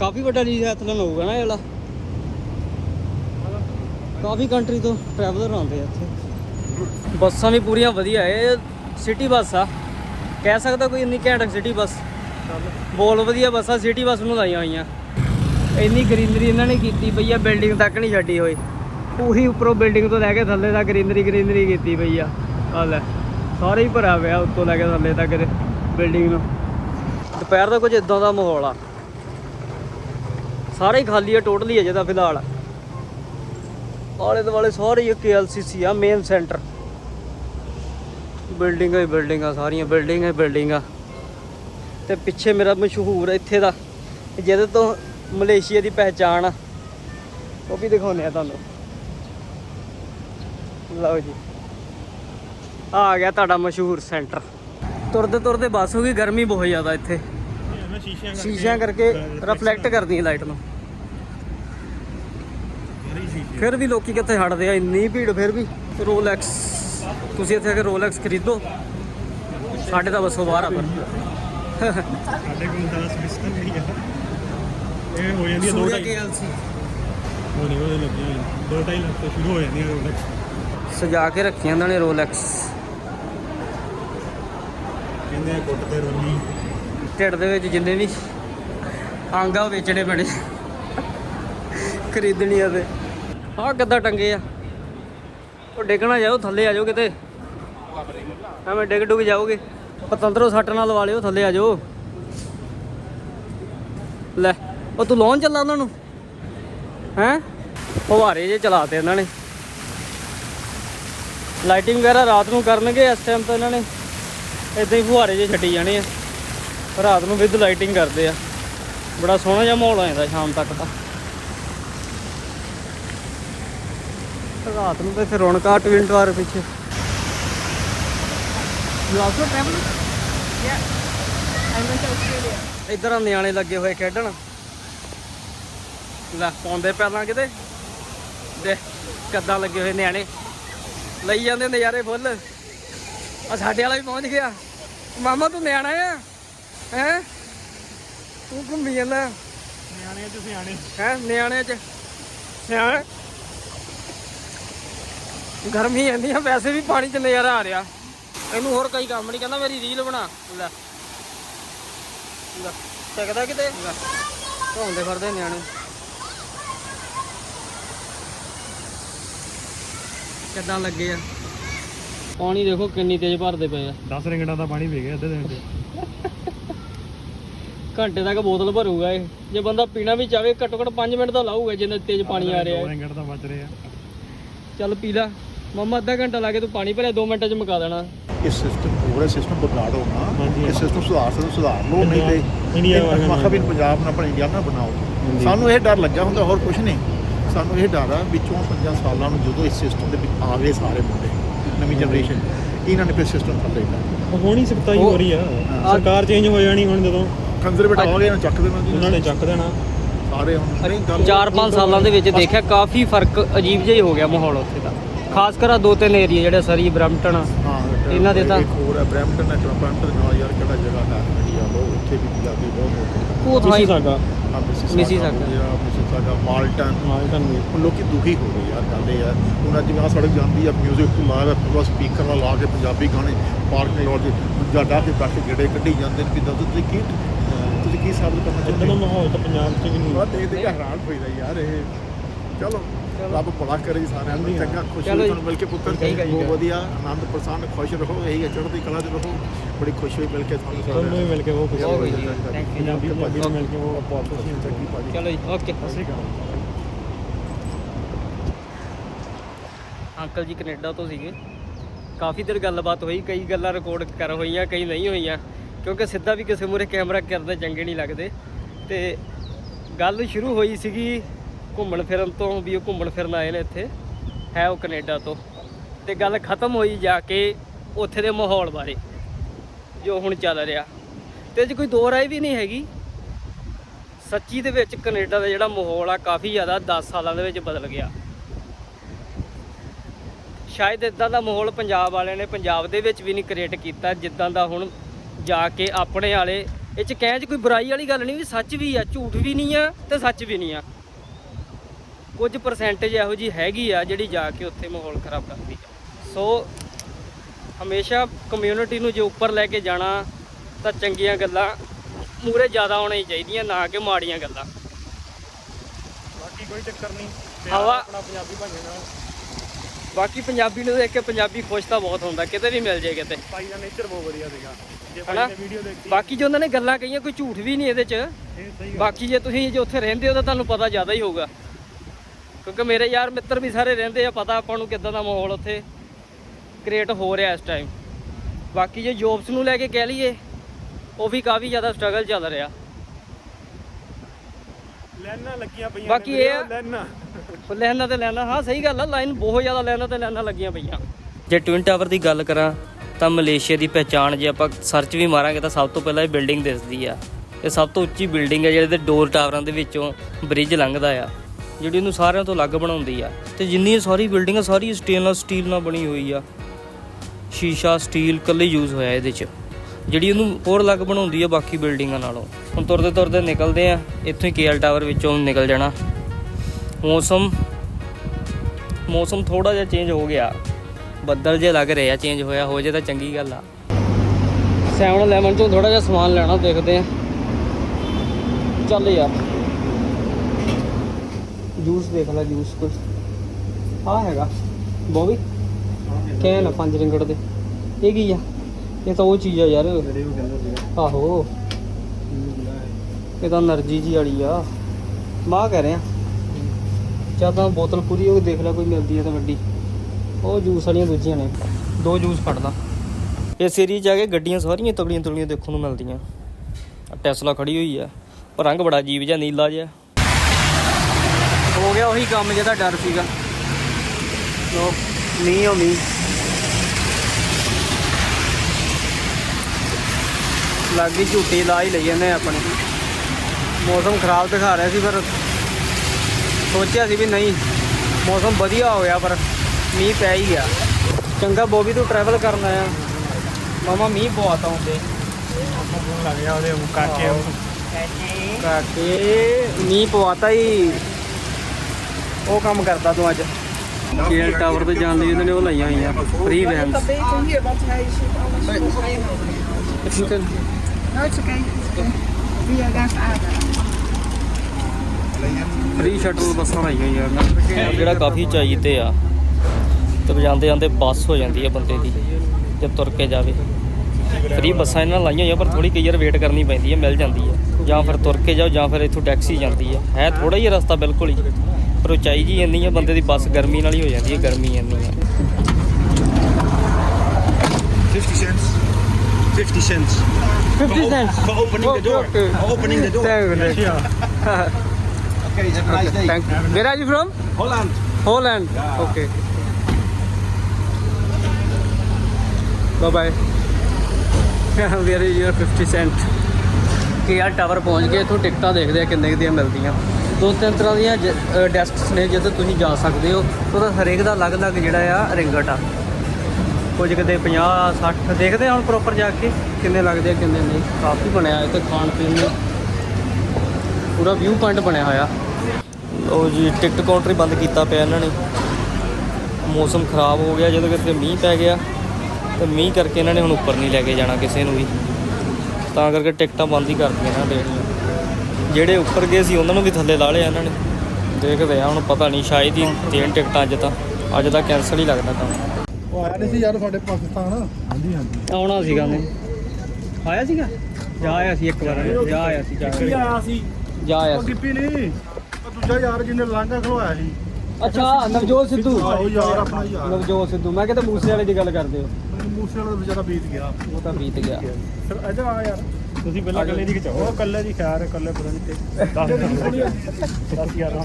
ਕਾਫੀ ਵੱਡਾ ਡੀ ਐਥਲਨ ਹੋਊਗਾ ਨਾ ਇਹ ਵਾਲਾ। ਕਾਫੀ ਕੰਟਰੀ ਤੋਂ ਟਰੈਵਲਰ ਆਉਂਦੇ ਆ ਇੱਥੇ। ਬੱਸਾਂ ਵੀ ਪੂਰੀਆਂ ਵਧੀਆ ਇਹ ਸਿਟੀ ਬੱਸ ਆ। ਕਹਿ ਸਕਦਾ ਕੋਈ ਇੰਨੀ ਘੈਂਟ ਸਿਟੀ ਬੱਸ। ਬੋਲ ਵਧੀਆ ਬੱਸਾਂ ਸਿਟੀ ਬੱਸ ਨੂੰ ਲਾਈਆਂ ਹੋਈਆਂ। ਇੰਨੀ ਗ੍ਰੀਨਰੀ ਇਹਨਾਂ ਨੇ ਕੀਤੀ ਪਈ ਆ ਬਿਲਡਿੰਗ ਤੱਕ ਨਹੀਂ ਛੱਡੀ ਹੋਈ। ਪੂਰੀ ਉੱਪਰੋਂ ਬਿਲਡਿੰਗ ਤੋਂ ਲੈ ਕੇ ਥੱਲੇ ਤੱਕ ਗ੍ਰੀਨਰੀ ਗ੍ਰੀਨਰੀ ਕੀਤੀ ਪਈ ਆ। ਆ ਲੈ, ਸਾਰੇ ਹੀ ਭਰਿਆ ਪਿਆ ਉੱਤੋਂ ਲੈ ਕੇ ਥੱਲੇ ਤੱਕ ਦੇ ਬਿਲਡਿੰਗ ਨੂੰ। ਦੁਪਹਿਰ ਦਾ ਕੁਝ ਇਦਾਂ ਦਾ ਮਾਹੌਲ ਆ। ਸਾਰੇ ਹੀ ਖਾਲੀ ਆ ਟੋਟਲੀ ਹੈ ਜਿਹਦਾ ਫਿਲਹਾਲ। ਆਲੇ ਦੁਆਲੇ ਸਾਰੇ ਹੀ ਕੇਐਲਸੀਸੀ ਆ ਮੇਨ ਸੈਂਟਰ ਬਿਲਡਿੰਗਾਂ ਹੀ ਬਿਲਡਿੰਗਾਂ, ਸਾਰੀਆਂ ਬਿਲਡਿੰਗਾਂ ਹੀ ਬਿਲਡਿੰਗਾਂ। ਤੇ ਪਿੱਛੇ ਮੇਰਾ ਮਸ਼ਹੂਰ ਇੱਥੇ ਦਾ, ਜਿਹਦੇ ਤੋਂ ਮਲੇਸ਼ੀਆ ਦੀ ਪਹਿਚਾਣ ਆ। ਉਹ ਵੀ ਦਿਖਾਉਂਦੇ ਆ ਤੁਹਾਨੂੰ। ਲਓ ਜੀ। ਆ ਗਿਆ ਤੁਹਾਡਾ ਮਸ਼ਹੂਰ ਸੈਂਟਰ ਤੁਰਦੇ ਤੁਰਦੇ ਬੱਸ ਹੋ ਗਈ, ਗਰਮੀ ਬਹੁਤ ਜ਼ਿਆਦਾ ਇੱਥੇ। ਸ਼ੀਸ਼ਿਆਂ ਸ਼ੀਸ਼ਿਆਂ ਕਰਕੇ ਰਿਫਲੈਕਟ ਕਰਦੀ ਹੈ ਲਾਈਟ ਨੂੰ। ਫਿਰ ਵੀ ਲੋਕੀ ਕਿੱਥੇ ਹਟਦੇ ਆ ਇੰਨੀ ਭੀੜ ਫਿਰ ਵੀ ਰੋਲੈਕਸ ਤੁਸੀਂ ਇੱਥੇ ਆ ਕੇ ਰੋਲੈਕਸ ਖਰੀਦੋ। ਸਾਡੇ ਤਾਂ ਬੱਸੋਂ ਬਾਹਰ ਆ ਪਰ। ਸਾਡੇ ਕੋਲ 10 ਬਿਸਕਟ ਨਹੀਂ ਆ। ਇਹ ਹੋ ਜਾਂਦੀ ਹੈ ਦੋ ਸੂਰਿਆ ਢਾਈ ਕੇਐਲਸੀ। ਉਹ ਨਹੀਂ ਉਹਦੇ ਲੱਗੇ ਹੋਏ ਨੇ। ਦੋ ਢਾਈ ਲੱਖ ਤੋਂ ਸ਼ੁਰੂ ਹੋ ਜਾਂਦੀਆਂ ਰੋਲੈਕਸ ਸਜਾ ਕੇ ਰੱਖੀਆਂ ਇਹਨਾਂ ਨੇ ਰੋਲੈਕਸ ਕਹਿੰਦੇ ਆ ਕੁੱਟ ਤੇ ਰੋਣੀ। ਢਿੱਡ ਦੇ ਵਿੱਚ ਜਿੰਨੇ ਵੀ ਅੰਗ ਆ ਵੇਚਣੇ ਪੈਣੇ। ਖਰੀਦਣੀ ਆ ਤੇ। ਆਹ ਕਿੱਦਾਂ ਟੰਗੇ ਆ? ਉਹ ਡਿੱਗਣਾ ਜਾਓ ਥੱਲੇ ਆ ਜਾਓ ਕਿਤੇ। ਐਵੇਂ ਡਿੱਗ ਡੁੱਗ ਜਾਓਗੇ। ਪਤੰਦਰੋਂ ਸੱਟ ਨਾਲ ਲਵਾ ਲਿਓ ਥੱਲੇ ਆ ਜਾਓ। ਲੈ, ਉਹ ਤੂੰ ਲਾਉਣ ਚੱਲਾ ਉਹਨਾਂ ਨੂੰ? ਹੈਂ? ਫੁਹਾਰੇ ਜੇ ਚਲਾਤੇ ਇਹਨਾਂ ਨੇ। ਲਾਈਟਿੰਗ ਵਗੈਰਾ ਰਾਤ ਨੂੰ ਕਰਨਗੇ, ਇਸ ਟਾਈਮ ਤਾਂ ਇਹਨਾਂ ਨੇ। ਇਦਾਂ ਹੀ ਫੁਹਾਰੇ ਜੇ ਛੱਡੀ ਜਾਣੇ ਆ। ਰਾਤ ਨੂੰ ਵਿਦ ਲਾਈਟਿੰਗ ਕਰਦੇ ਆ। ਬੜਾ ਸੋਹਣਾ ਜਿਹਾ ਮਾਹੌਲ ਆ ਜਾਂਦਾ ਸ਼ਾਮ ਤੱਕ ਤਾਂ। ਰਾਤ ਨੂੰ ਤਾਂ ਇੱਥੇ ਰੌਣਕਾਂ ਟਵਿਨ ਟਾਵਰ ਪਿੱਛੇ। ਯੂ ਆਲਸੋ ਟਰੈਵਲ ਇੱਧਰ ਆ ਨਿਆਣੇ ਲੱਗੇ ਹੋਏ ਖੇਡਣ। ਲੈ ਪਾਉਂਦੇ ਪਹਿਲਾਂ ਕਿਤੇ। ਦੇ ਕੱਦਾਂ ਲੱਗੇ ਹੋਏ ਨਿਆਣੇ। ਲਈ ਜਾਂਦੇ ਨਜ਼ਾਰੇ ਫੁੱਲ। ਆ ਸਾਡੇ ਵਾਲਾ ਵੀ ਪਹੁੰਚ ਗਿਆ। ਮਾਮਾ ਤੂੰ ਨਿਆਣਾ ਆ? ਹੈ? ਤੂੰ ਘੁੰਮੀ ਜਾਂਦਾ? ਨਿਆਣੇ ਚ ਸਿਆਣੇ। ਹੈ ਨਿਆਣਿਆਂ ਚ? ਸਿਆਣ? ਗਰਮੀ ਇੰਨੀ ਆ ਵੈਸੇ ਵੀ ਪਾਣੀ ਚ ਨਜ਼ਾਰਾ ਆ ਰਿਹਾ। ਇਹਨੂੰ ਹੋਰ ਕੋਈ ਕੰਮ ਨਹੀਂ ਕਹਿੰਦਾ ਮੇਰੀ ਰੀਲ ਬਣਾ। ਲੈ। ਲੈ। ਟਿਕਦਾ ਕਿਤੇ? ਧੋਂਦੇ ਫਿਰਦੇ ਨਿਆਣੇ। ਕਿੱਦਾਂ ਲੱਗੇ ਆ? ਪਾਣੀ ਦੇਖੋ ਕਿੰਨੀ ਤੇਜ਼ ਭਰਦੇ ਪਏ ਆ। 10 ਰਿੰਗੜਾਂ ਦਾ ਪਾਣੀ ਪੀ ਗਿਆ ਅੱਧੇ ਦਿਨ ਚ। ਘੰਟੇ ਤੱਕ ਬੋਤਲ ਭਰੂਗਾ ਇਹ। ਜੇ ਬੰਦਾ ਪੀਣਾ ਵੀ ਚਾਹਵੇ ਘੱਟੋ ਘੱਟ 5 ਮਿੰਟ ਤਾਂ ਲਾਊਗਾ ਜਿੰਨਾ ਤੇਜ਼ ਪਾਣੀ ਆ ਰਿਹਾ ਦੋ ਹੈ ਰਿੰਗੜ ਤਾਂ ਬਚ ਰਹੇ ਆ। ਚੱਲ ਪੀ ਲੈ। ਮਮਾ ਅੱਧਾ ਘੰਟਾ ਲਾ ਕੇ ਤੂੰ ਪਾਣੀ ਭਰਿਆ 2 ਮਿੰਟਾਂ ਚ ਮੁਕਾ ਦੇਣਾ। ਇਸ ਸਿਸਟਮ ਪੂਰਾ ਸਿਸਟਮ ਬਗਾੜ ਹੋਣਾ ਹਾਂਜੀ। ਇਸ ਸਿਸਟਮ ਸੁਧਾਰ ਸਕਦੇ ਸੁਧਾਰ ਲੋ ਨਹੀਂ ਤੇ ਇੰਡੀਆ ਕਿਹਾ ਵੀ ਨਾ ਪੰਜਾਬ ਨਾਲ ਆਪਣਾ ਇੰਡੀਆ ਨਾਲ ਬਣਾਓ। ਸਾਨੂੰ ਇਹ ਡਰ ਲੱਗਾ ਹੁੰਦਾ ਹੋਰ ਕੁਝ ਨਹੀਂ। ਸਾਨੂੰ ਇਹ ਡਰ ਆ ਵਿੱਚੋਂ ਪੰਜਾਂ ਸਾਲਾਂ ਨੂੰ ਜਦੋਂ ਇਸ ਸਿਸਟਮ ਦੇ ਵਿੱਚ ਆ ਗਏ ਸਾਰੇ ਮੁੰਡੇ ਨਵੀਂ ਜਨਰੇਸ਼ਨ ਇਹਨਾਂ ਨੇ ਫਿਰ ਸਿਸਟਮ ਥੱਲੇ ਕਰ ਹੁਣ ਹੀ ਸਖਤਾਈ ਹੋ ਰਹੀ ਆ। ਸਰਕਾਰ ਚੇਂਜ ਹੋ ਜਾਣੀ ਹੁਣ ਜਦੋਂ। ਕੰਜ਼ਰਵੇਟਰ ਆ ਗਏ ਨਾ ਚੱਕ ਦੇਣਾ ਜੀ। ਉਹਨਾਂ ਨੇ ਚੱਕ ਦੇਣਾ। ਸਾਰੇ ਹੁਣ ਨਹੀਂ ਗੱਲ 4-5 ਸਾਲਾਂ ਦੇ ਵਿੱਚ ਦੇਖਿਆ ਕਾਫੀ ਫ਼ਰਕ ਅਜੀਬ ਜਿਹਾ ਹੀ ਹੋ ਗਿਆ ਮਾਹੌਲ ਉੱਥੇ ਦਾ। ਖਾਸ ਕਰ ਆਹ ਦੋ ਤਿੰਨ ਏਰੀਆ ਜਿਹੜੇ ਸਰੀ ਬ੍ਰੈਂਪਟਨ ਹਾਂ ਇਹਨਾਂ ਦੇ ਤਾਂ- ਇੱਕ ਹੋਰ ਹੈ ਬ੍ਰੈਂਪਟਨ ਹੈ ਬ੍ਰੈਂਪਟਨ ਨਾਲ ਯਾਰ ਕਿਹੜਾ ਜਗ੍ਹਾ ਹੈ ਇੰਡੀਆ ਉਹ ਉੱਥੇ ਵੀ ਪੰਜਾਬੀ ਬਹੁਤ ਹੋਤੇ ਉਹ ਥਾਂ ਹੀ ਸਾਗਾ ਆ ਮਿਸਿਸਾਗਾ। ਜਿਹੜਾ ਮਿਸਿਸਾਗਾ ਮਾਲਟਨ। ਮਾਲਟਨ ਵੀ। ਹੁਣ ਲੋਕੀ ਦੁਖੀ ਹੋ ਗਏ ਯਾਰ ਗੱਲ ਇਹ ਆ ਹੁਣ ਅੱਜ ਆਹ ਸੜਕ ਜਾਂਦੀ ਆ ਮਿਊਜ਼ਿਕ ਤੋਂ ਲਾ ਕੇ ਪੂਰਾ ਸਪੀਕਰ ਨਾਲ ਲਾ ਕੇ ਪੰਜਾਬੀ ਗਾਣੇ ਪਾਰਕਿੰਗ ਲੋਟ ਜਾ ਡਾ ਕੇ ਬੈਠ ਕੇ ਗੇੜੇ ਕੱਢੀ ਜਾਂਦੇ ਨੇ ਵੀ ਦੱਸੋ ਤੁਸੀਂ ਕੀ ਤੁਸੀਂ ਕੀ ਸਾਬਤ ਕਰਨਾ ਚਾਹੁੰਦੇ? ਹੋ ਮਾਹੌਲ ਤਾਂ ਪੰਜਾਬ 'ਚ ਵੀ ਨਹੀਂ। ਬਾਤ ਦੇਖ ਦੇਖ ਕੇ ਹੈਰਾਨ ਹੋਈਦਾ ਯਾਰ ਇਹ। ਚਲੋ ਰੱਬ ਭਲਾ ਕਰੇ ਜੀ ਸਾਰਿਆਂ ਨੂੰ। ਚੰਗਾ ਖੁਸ਼ੀ ਚਲੋ ਜੀ। ਤੁਹਾਨੂੰ ਮਿਲ ਕੇ ਪੁੱਤਰ ਠੀਕ ਹੈ ਜੀ। ਬਹੁਤ ਵਧੀਆ ਆਨੰਦ ਪ੍ਰਸੰਨ ਖੁਸ਼ ਰਹੋ ਇਹੀ ਹੈ ਚੜ੍ਹਦੀ ਕਲਾ 'ਚ ਰਹੋ। ਬੜੀ ਖੁਸ਼ੀ ਹੋਈ ਮਿਲ ਕੇ ਤੁਹਾਨੂੰ ਤੁਹਾਨੂੰ ਵੀ ਮਿਲ ਕੇ ਬਹੁਤ ਖੁਸ਼ੀ ਹੋਈ। Thank you। ਪੰਜਾਬੀ ਭਾਜੀ ਨੂੰ ਮਿਲ ਕੇ ਬਹੁਤ ਬਹੁਤ ਖੁਸ਼ੀ ਹੋਈ ਚੰਗੀ ਭਾਜੀ। ਚਲੋ ਜੀ ਓਕੇ ਸਤਿ ਸ਼੍ਰੀ ਅਕਾਲ। ਅੰਕਲ ਜੀ ਕੈਨੇਡਾ ਤੋਂ ਸੀਗੇ। ਕਾਫੀ ਦੇਰ ਗੱਲਬਾਤ ਹੋਈ ਕਈ ਗੱਲਾਂ ਰਿਕਾਰਡ ਕਰ ਹੋਈਆਂ ਕਈ ਨਹੀਂ ਹੋਈਆਂ। ਕਿਉਂਕਿ ਸਿੱਧਾ ਵੀ ਕਿਸੇ ਮੂਰੇ ਕੈਮਰਾ ਕਰਦੇ ਚੰਗੇ ਨਹੀਂ ਲੱਗਦੇ। ਤੇ ਗੱਲ ਸ਼ੁਰੂ ਹੋਈ ਸੀਗੀ ਘੁੰਮਣ ਫਿਰਨ ਤੋਂ ਵੀ ਉਹ ਘੁੰਮਣ ਫਿਰਨ ਆਏ ਨੇ ਇੱਥੇ, ਹੈ ਉਹ ਕੈਨੇਡਾ ਤੋਂ। ਤੇ ਗੱਲ ਖਤਮ ਹੋਈ ਜਾ ਕੇ ਉੱਥੇ ਦੇ ਮਾਹੌਲ ਬਾਰੇ, ਜੋ ਹੁਣ ਚੱਲ ਰਿਹਾ। ਤੇ ਜੇ ਕੋਈ ਦੋ ਰਾਏ ਵੀ ਨਹੀਂ ਹੈਗੀ। ਸੱਚੀ ਦੇ ਵਿੱਚ ਕੈਨੇਡਾ ਦਾ ਜਿਹੜਾ ਮਾਹੌਲ ਆ ਕਾਫੀ ਜ਼ਿਆਦਾ 10 ਸਾਲਾਂ ਦੇ ਵਿੱਚ ਬਦਲ ਗਿਆ। ਸ਼ਾਇਦ ਇਦਾਂ ਦਾ ਮਾਹੌਲ ਪੰਜਾਬ ਵਾਲਿਆਂ ਨੇ ਪੰਜਾਬ ਦੇ ਵਿੱਚ ਵੀ ਨਹੀਂ ਕ੍ਰੀਏਟ ਕੀਤਾ, ਜਿੱਦਾਂ ਦਾ ਹੁਣ ਜਾ ਕੇ ਆਪਣੇ ਵਾਲੇ। ਇਹ ਚ ਕਹਿਣ ਚ ਕੋਈ ਬੁਰਾਈ ਵਾਲੀ ਗੱਲ ਨਹੀਂ ਵੀ ਸੱਚ ਵੀ ਆ ਝੂਠ ਵੀ ਨਹੀਂ ਆ ਤੇ ਸੱਚ ਵੀ ਨਹੀਂ ਆ। ਕੁਝ ਪਰਸੈਂਟੇਜ ਇਹੋ ਜੀ ਹੈਗੀ ਆ ਜਿਹੜੀ ਜਾ ਕੇ ਉੱਥੇ ਮਾਹੌਲ ਖਰਾਬ ਕਰਦੀ ਆ। ਸੋ ਹਮੇਸ਼ਾ ਕਮਿਊਨਿਟੀ ਨੂੰ ਜੇ ਉੱਪਰ ਲੈ ਕੇ ਜਾਣਾ ਤਾਂ ਚੰਗੀਆਂ ਗੱਲਾਂ ਮੂਰੇ ਜ਼ਿਆਦਾ ਹੋਣੀਆਂ ਚਾਹੀਦੀਆਂ ਨਾ ਕਿ ਮਾੜੀਆਂ ਗੱਲਾਂ। ਬਾਕੀ ਕੋਈ ਚੱਕਰ ਨਹੀਂ। ਹਵਾ- ਆਪਣਾ ਪੰਜਾਬੀ ਭਾਜੀ ਨਾਲ। ਬਾਕੀ ਪੰਜਾਬੀ ਨੂੰ ਦੇਖ ਕੇ ਪੰਜਾਬੀ ਖੁਸ਼ ਤਾਂ ਬਹੁਤ ਹੁੰਦਾ ਕਿਤੇ ਵੀ ਮਿਲ ਜੇ ਕਿਤੇ। ਭਾਈ ਦਾ ਨੇਚਰ ਬਹੁਤ ਵਧੀਆ ਸੀਗਾ। ਹਨਾ? ਬਾਕੀ ਜੋ ਉਹਨਾਂ ਨੇ ਗੱਲਾਂ ਕਹੀਆਂ ਕੋਈ ਝੂਠ ਵੀ ਨਹੀਂ ਇਹਦੇ 'ਚ। ਬਾਕੀ ਜੇ ਤੁਸੀਂ ਜੇ ਉੱਥੇ ਰਹਿੰਦੇ ਹੋ ਤਾਂ ਤੁਹਾਨੂੰ ਪਤਾ ਜ਼ਿਆਦਾ ਹੀ ਹੋਊਗਾ। ਕਿਉਂਕਿ ਮੇਰੇ ਯਾਰ ਮਿੱਤਰ ਵੀ ਸਾਰੇ ਰਹਿੰਦੇ ਆ ਪਤਾ ਆਪਾਂ ਨੂੰ ਕਿੱਦਾਂ ਦਾ ਮਾਹੌਲ ਉੱਥੇ ਕ੍ਰੀਏਟ ਹੋ ਰਿਹਾ ਇਸ ਟਾਈਮ ਬਾਕੀ ਜੇ ਜੋਬਸ ਨੂੰ ਲੈ ਕੇ ਕਹਿ ਲਈਏ ਉਹ ਵੀ ਕਾਫੀ ਜ਼ਿਆਦਾ ਸਟਰਗਲ ਚੱਲ ਰਿਹਾ। ਲੈਣਾ ਲੱਗੀਆਂ ਪਈਆਂ ਬਾਕੀ ਇਹ ਆ- ਲੈਣਾ ਉਹ ਲੈਣਾ ਤੇ ਲੈਣਾ ਹਾਂ ਸਹੀ ਗੱਲ ਆ ਲਾਈਨ ਬਹੁਤ ਜ਼ਿਆਦਾ ਲੈਣਾ ਤੇ ਲੈਣਾ ਲੱਗੀਆਂ ਪਈਆਂ। ਜੇ ਟਵਿਨ ਟਾਵਰ ਦੀ ਗੱਲ ਕਰਾਂ ਤਾਂ ਮਲੇਸ਼ੀਆ ਦੀ ਪਹਿਚਾਣ ਜੇ ਆਪਾਂ ਸਰਚ ਵੀ ਮਾਰਾਂਗੇ ਤਾਂ ਸਭ ਤੋਂ ਪਹਿਲਾਂ ਇਹ ਬਿਲਡਿੰਗ ਦਿਸਦੀ ਆ। ਇਹ ਸਭ ਤੋਂ ਉੱਚੀ ਬਿਲਡਿੰਗ ਹੈ ਜਿਹੜੇ ਤੇ ਡੋਰ ਟਾਵਰਾਂ ਦੇ ਵਿੱਚੋਂ ਬ੍ਰਿਜ ਲੰਘਦਾ ਆ। ਜਿਹੜੀ ਉਹਨੂੰ ਸਾਰਿਆਂ ਤੋਂ ਅਲੱਗ ਬਣਾਉਂਦੀ ਆ। ਤੇ ਜਿੰਨੀ ਸਾਰੀ ਬਿਲਡਿੰਗ ਆ ਸਾਰੀ ਸਟੇਨਲੈਸ ਸਟੀਲ ਨਾਲ ਬਣੀ ਹੋਈ ਆ। ਸ਼ੀਸ਼ਾ ਸਟੀਲ ਕੱਲੇ ਯੂਜ਼ ਹੋਇਆ ਇਹਦੇ 'ਚ। ਜਿਹੜੀ ਉਹਨੂੰ ਹੋਰ ਅਲੱਗ ਬਣਾਉਂਦੀ ਆ ਬਾਕੀ ਬਿਲਡਿੰਗਾਂ ਨਾਲੋਂ। ਹੁਣ ਤੁਰਦੇ ਤੁਰਦੇ ਨਿਕਲਦੇ ਆ। ਇੱਥੋਂ ਹੀ ਕੇਐਲ ਟਾਵਰ ਵਿੱਚੋਂ ਨਿਕਲ ਜਾਣਾ। ਮੌਸਮ ਮੌਸਮ ਥੋੜਾ ਜਿਹਾ ਚੇਂਜ ਹੋ ਗਿਆ। ਬੱਦਲ ਜੇ ਲੱਗ ਰਹੇ ਆ ਚੇਂਜ ਹੋਇਆ, ਹੋ ਜੇ ਤਾਂ ਚੰਗੀ ਗੱਲ ਆ। 7-11 ਚੋਂ ਥੋੜਾ ਜਿਹਾ ਸਮਾਨ ਲੈਣਾ, ਦੇਖਦੇ ਆ। ਚੱਲ ਯਾਰ। ਜੂਸ ਦੇਖ ਲੈ ਜੂਸ ਕੁਝ ਆ ਹੈਗਾ ਬੋਬੀ ਕੈਨ ਆ ਪੰਜ ਰਿੰਗੜ ਦੇ। ਇਹ ਕੀ ਆ? ਇਹ ਤਾਂ ਉਹ ਚੀਜ਼ ਆ ਯਾਰ। ਆਹੋ। ਇਹ ਤਾਂ એનર્ਜੀ ਜੀ ਵਾਲੀ ਆ। ਮਾ ਕਹਿ ਰਿਹਾ। ਜਾਂ ਤਾਂ ਬੋਤਲ ਪੂਰੀ ਹੋ ਦੇਖ ਲੈ ਕੋਈ ਮਿਲਦੀ ਹੈ ਤਾਂ ਵੱਡੀ। ਉਹ ਜੂਸ ਵਾਲੀਆਂ ਦੂਜੀਆਂ ਨੇ। ਦੋ ਜੂਸ ਫੜ ਲਾ ਇਸ ਏਰੀਏ 'ਚ ਆ ਕੇ ਗੱਡੀਆਂ ਸਾਰੀਆਂ ਤਗੜੀਆਂ ਤਗੜੀਆਂ ਦੇਖਣ ਨੂੰ ਮਿਲਦੀਆਂ। ਟੈਸਲਾ ਖੜੀ ਹੋਈ ਆ। ਪਰ ਰੰਗ ਬੜਾ ਅਜੀਬ ਜਿਹਾ, ਨੀਲਾ ਜਿਹਾ। ਹੋ ਗਿਆ ਉਹੀ ਕੰਮ ਜਿਹਦਾ ਡਰ ਸੀਗਾ। ਲੋ, ਮੀਂਹ ਹੋ ਮੀਂਹ। ਲੱਗੀ ਝੂਟੀ ਲਾ ਹੀ ਲਈ ਜਾਂਦੇ ਆ ਆਪਣੇ। ਮੌਸਮ ਖਰਾਬ ਦਿਖਾ ਰਿਹਾ ਸੀ, ਪਰ ਸੋਚਿਆ ਸੀ ਵੀ ਨਹੀਂ। ਮੌਸਮ ਵਧੀਆ ਹੋ ਗਿਆ, ਪਰ ਮੀਂਹ ਪੈ ਹੀ ਗਿਆ। ਚੰਗਾ ਬੋਬੀ ਤੂੰ ਟਰੈਵਲ ਕਰਨ ਆਇਆ। ਮਾਮਾ ਮੀਂਹ ਬਹੁਤ ਆਉਂਦੇ। ਲੱਗ ਗਿਆ ਉਹਦੇ ਕਾਕੇ ਕਾਕੇ ਮੀਂਹ ਪਵਾਤਾ ਹੀ। ਉਹ ਕੰਮ ਕਰਦਾ ਤੂੰ ਅੱਜ। ਕੇਅਰ ਟਾਵਰ ਤੇ ਜਾਣ ਲਈ ਇਹਨਾਂ ਨੇ ਉਹ ਲਾਈਆਂ ਹੋਈਆਂ ਫ੍ਰੀ ਵੈਨਸ. ਫ੍ਰੀ ਸ਼ਟਲ ਬੱਸਾਂ ਲਾਈਆਂ ਹੋਈਆਂ। ਜਿਹੜਾ ਕਾਫੀ ਤੇ ਆ। ਤੇ ਜਾਂਦੇ ਜਾਂਦੇ ਬੱਸ ਹੋ ਜਾਂਦੀ ਹੈ ਬੰਦੇ ਦੀ ਜੇ ਤੁਰ ਕੇ ਜਾਵੇ ਫ੍ਰੀ ਬੱਸਾਂ ਇਹਨਾਂ ਲਾਈਆਂ ਹੋਈਆਂ ਪਰ ਥੋੜੀ ਕਈ ਵਾਰ ਵੇਟ ਕਰਨੀ ਪੈਂਦੀ ਹੈ ਮਿਲ ਜਾਂਦੀ ਹੈ ਜਾਂ ਫਿਰ ਤੁਰ ਕੇ ਜਾਓ ਜਾਂ ਫਿਰ ਇੱਥੋਂ ਟੈਕਸੀ ਜਾਂਦੀ ਹੈ ਹੈ ਥੋੜਾ ਹੀ ਰਸਤਾ ਬਿਲਕੁਲ ਹੀ ਪਰ ਉਚਾਈ ਜੀ ਇੰਨੀ ਹੈ ਬੰਦੇ ਦੀ ਬੱਸ ਗਰਮੀ ਨਾਲ ਹੀ ਹੋ ਜਾਂਦੀ ਹੈ ਗਰਮੀ ਇੰਨੀ ਹੈ 50 cents 50 cents 50 cents for opening the door for opening the door you. okay have a nice day. Where are you from? Holland Holland. Okay. Bye bye. Where is your 50 cent? ਕਿ ਯਾਰ ਟਾਵਰ ਪਹੁੰਚ ਗਏ, ਇੱਥੋਂ ਟਿਕਟਾਂ ਦੇਖਦੇ ਆ ਕਿੰਨੇ ਕੁ ਦੀਆਂ ਮਿਲਦੀਆਂ। ਦੋ ਤਿੰਨ ਤਰ੍ਹਾਂ ਦੀਆਂ ਡੈਸਕਸ ਨੇ ਜਿੱਥੇ ਤੁਸੀਂ ਜਾ ਸਕਦੇ ਹੋ। ਉਹਦਾ ਹਰੇਕ ਦਾ ਅਲੱਗ-ਅਲੱਗ ਜਿਹੜਾ ਆ, ਰਿੰਗਟ ਆ। ਕੁਝ ਕਿਤੇ 50 60 ਦੇਖਦੇ ਆ ਹੁਣ ਪ੍ਰੋਪਰ ਜਾ ਕੇ, ਕਿੰਨੇ ਲੱਗਦੇ ਆ, ਕਿੰਨੇ ਨਹੀਂ। ਕਾਫੀ ਬਣਿਆ ਇੱਥੇ ਖਾਣ ਪੀਣ ਨੂੰ। ਪੂਰਾ ਵਿਊ ਪੁਆਇੰਟ ਬਣਿਆ ਹੋਇਆ। ਲੋ ਜੀ ਟਿਕਟ ਕਾਊਂਟਰ ਹੀ ਬੰਦ ਕੀਤਾ ਪਿਆ ਇਹਨਾਂ ਨੇ। ਮੌਸਮ ਖਰਾਬ ਹੋ ਗਿਆ, ਜਦੋਂ ਕਿਤੇ ਮੀਂਹ ਪੈ ਗਿਆ। ਤੇ ਮੀਂਹ ਕਰਕੇ ਇਹਨਾਂ ਨੇ ਹੁਣ ਉੱਪਰ ਨਹੀਂ ਲੈ ਕੇ ਜਾਣਾ ਕਿਸੇ ਨੂੰ ਵੀ। ਤਾਂ ਕਰਕੇ ਟਿਕਟਾਂ ਬੰਦ ਹੀ ਕਰਤੀਆਂ ਇਹਨਾਂ ਦੇਣੀਆਂ ਜਿਹੜੇ ਉੱਪਰ ਗਏ ਸੀ ਉਹਨਾਂ ਨੂੰ ਵੀ ਥੱਲੇ ਲਾ ਲਿਆ ਇਹਨਾਂ ਨੇ। ਦੇਖਦੇ ਆ ਹੁਣ ਪਤਾ ਨਹੀਂ ਸ਼ਾਇਦ ਹੀ ਦੇਣ ਟਿਕਟਾਂ ਅੱਜ ਤਾਂ। ਅੱਜ ਤਾਂ ਕੈਂਸਲ ਹੀ ਲੱਗਦਾ ਕੰਮ। ਉਹ ਆਇਆ ਨਹੀਂ ਸੀ ਯਾਰ ਸਾਡੇ ਪਾਕਿਸਤਾਨ? ਹਾਂਜੀ ਹਾਂਜੀ। ਆਉਣਾ ਸੀਗਾ ਉਹਨੇ ਆਇਆ ਸੀਗਾ? ਜਾ ਆਇਆ ਸੀ ਇੱਕ ਵਾਰ ਜਾ ਆਇਆ ਸੀ। ਜਾ ਆਇਆ ਸੀ। ਜਾ ਆਇਆ ਸੀ। ਗਿੱਪੀ ਨਹੀਂ। ਉਹ ਦੂਜਾ ਯਾਰ ਜਿਹਨੇ ਲਾਂਘਾ ਖਲਵਾਇਆ ਸੀ। ਅੱਛਾ ਨਵਜੋਤ ਸਿੱਧੂ। ਆਹੋ ਯਾਰ ਆਪਣਾ ਯਾਰ। ਨਵਜੋਤ ਸਿੱਧੂ। ਮੈਂ ਮੂਸੇ ਵਾਲੇ ਦੀ ਗੱਲ ਕਰਦੇ ਹੋ। ਮੂਸੇ ਵਾਲਾ ਵਿਚਾਰਾ ਬੀਤ ਗਿਆ। ਉਹ ਤਾਂ ਬੀਤ ਗਿਆ। ਫਿਰ ਇੱਧਰ ਆ ਯਾਰ। ਤੁਸੀਂ ਪਹਿਲਾਂ ਕੱਲੇ ਦੀ ਖਿਚਾਓ। ਉਹ ਕੱਲੇ ਦੀ ਖੈਰ ਕੱਲੇ ਪਤਾ ਨਹੀਂ 10 10 11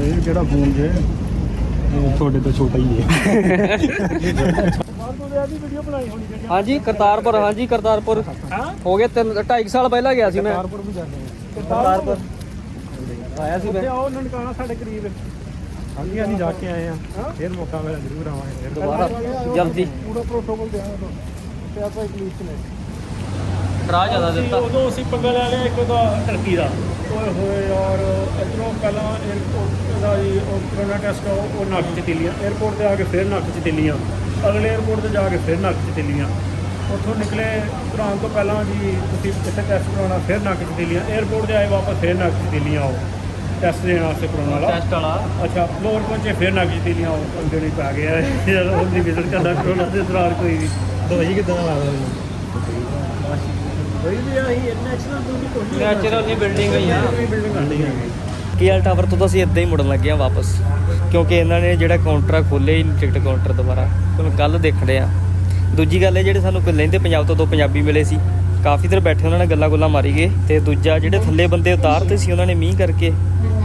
ਇਹ ਜਿਹੜਾ ਫੋਨ ਜੇ? ਇਹ ਤੁਹਾਡੇ ਤੋਂ ਛੋਟਾ ਹੀ ਹੈ। ਵੀਡੀਓ ਬਣਾਈ ਹੋਣੀ ਜਿਹੜੀ ਹਾਂਜੀ ਕਰਤਾਰਪੁਰ ਹਾਂਜੀ ਕਰਤਾਰਪੁਰ। ਹੋ? ਗਏ ਤਿੰਨ 2.5 ਸਾਲ ਪਹਿਲਾਂ ਗਿਆ ਸੀ ਮੈਂ। ਕਾਰਪੁਰ ਵੀ ਜਾਂਦੇ ਆ। ਕਰਤਾਰਪੁਰ। ਆਇਆ ਸੀ ਮੈਂ। ਉੱਥੇ ਆਓ ਨਨਕਾਣਾ ਸਾਡੇ ਕਰੀਬ। ਹਾਂਜੀ ਹਾਂਜੀ ਜਾ ਕੇ ਆਏ ਆ। ਫਿਰ ਮੌਕਾ ਮਿਲਿਆ ਜ਼ਰੂਰ ਆਵਾਂਗੇ ਫਿਰ ਦੁਬਾਰਾ ਜਲਦੀ ਪੂਰਾ ਪ੍ਰੋਟੋਕੋਲ ਦੇਣਾ ਤੁਹਾਨੂੰ ਤੇ ਆਪਾਂ ਇੱਕ ਲੀਚ ਲੈ ਡਰਾ ਜ਼ਿਆਦਾ ਦਿੱਤਾ। ਉਦੋਂ ਅਸੀਂ ਪੰਗਾ ਲੈ ਲਿਆ ਇੱਕ ਉਹਦਾ ਟਰਕੀ ਦਾ। ਓਏ ਹੋਏ ਔਰ ਇਧਰੋਂ ਪਹਿਲਾਂ 에어ਪੋਰਟ ਦਾ ਜੀ ਕਰੋਨਾ ਟੈਸਟ ਉਹ ਨੱਕ 'ਚ ਤਿੱਲੀਆਂ। 에어ਪੋਰਟ ਤੇ ਆ ਕੇ ਫਿਰ ਨੱਕ 'ਚ ਤਿੱਲੀਆਂ। ਅਗਲੇ 에어ਪੋਰਟ ਤੇ ਜਾ ਕੇ ਫਿਰ ਨੱਕ 'ਚ ਤਿੱਲੀਆਂ। ਉੱਥੋਂ ਨਿਕਲੇ ਤੁਰਾਂ ਤੋਂ ਪਹਿਲਾਂ ਜੀ ਤੁਸੀਂ ਇੱਥੇ ਟੈਸਟ ਕਰਾਉਣਾ ਫਿਰ ਨੱਕ 'ਚ ਤਿੱਲੀਆਂ। 에어ਪੋਰਟ ਤੇ ਆਏ ਵਾਪਸ ਫਿਰ ਨੱਕ 'ਚ ਤਿੱਲੀਆਂ ਆਓ ਟੈਸਟ ਦੇਣ ਵਾਸਤੇ ਕਰਾਉਣ ਵਾਲਾ। ਟੈਸਟ ਵਾਲਾ। ਅੱਛਾ ਫਲੋਰ ਪਹੁੰਚੇ ਫਿਰ 'ਚ ਤਿੱਲੀਆਂ ਉਹ ਅੰਦਰ ਨਹੀਂ ਪਾ ਗਿਆ। ਯਾਰ ਉਹਦੀ ਵਿਜ਼ਿਟ ਕਰਦਾ ਕਰੋਨਾ ਦੇ ਦੌਰਾਨ ਕੋਈ ਵੀ। ਦਵਾਈ ਕਿਦਾਂ ਲੱਗਦਾ ਕੋਈ ਵੀ ਆਹੀ ਨੈਚੁਰਲ ਬਿਊਟੀ ਕੋਈ ਨੈਚੁਰਲ ਹੀ। ਬਿਲਡਿੰਗ ਹੀ ਆ। ਬਿਲਡਿੰਗ ਆਉਂਦੀ ਹੈਗੀ। ਕੇਐਲ ਟਾਵਰ ਤੋਂ ਤਾਂ ਅਸੀਂ ਇਦਾਂ ਹੀ ਮੁੜਨ ਲੱਗੇ ਆ ਵਾਪਸ ਕਿਉਂਕਿ ਇਹਨਾਂ ਨੇ ਜਿਹੜਾ ਕਾਊਂਟਰ ਆ ਖੋਲੇ ਹੀ ਟਿਕਟ ਕਾਊਂਟਰ ਦੁਬਾਰਾ। ਤੁਹਾਨੂੰ ਕੱਲ ਦੇਖੜੇ ਆ ਦੂਜੀ ਗੱਲ ਇਹ ਜਿਹੜੇ ਸਾਨੂੰ ਕੋਈ ਲੈਂਦੇ ਪੰਜਾਬ ਤੋਂ ਦੋ ਪੰਜਾਬੀ ਮਿਲੇ ਸੀ। ਕਾਫੀ ਦੇਰ ਬੈਠੇ ਉਹਨਾਂ ਨੇ ਗੱਲਾਂ ਗੁੱਲਾਂ ਮਾਰੀ ਗਏ। ਤੇ ਦੂਜਾ ਜਿਹੜੇ ਥੱਲੇ ਬੰਦੇ ਉਤਾਰਤੇ ਸੀ ਉਹਨਾਂ ਨੇ ਮੀਂਹ ਕਰਕੇ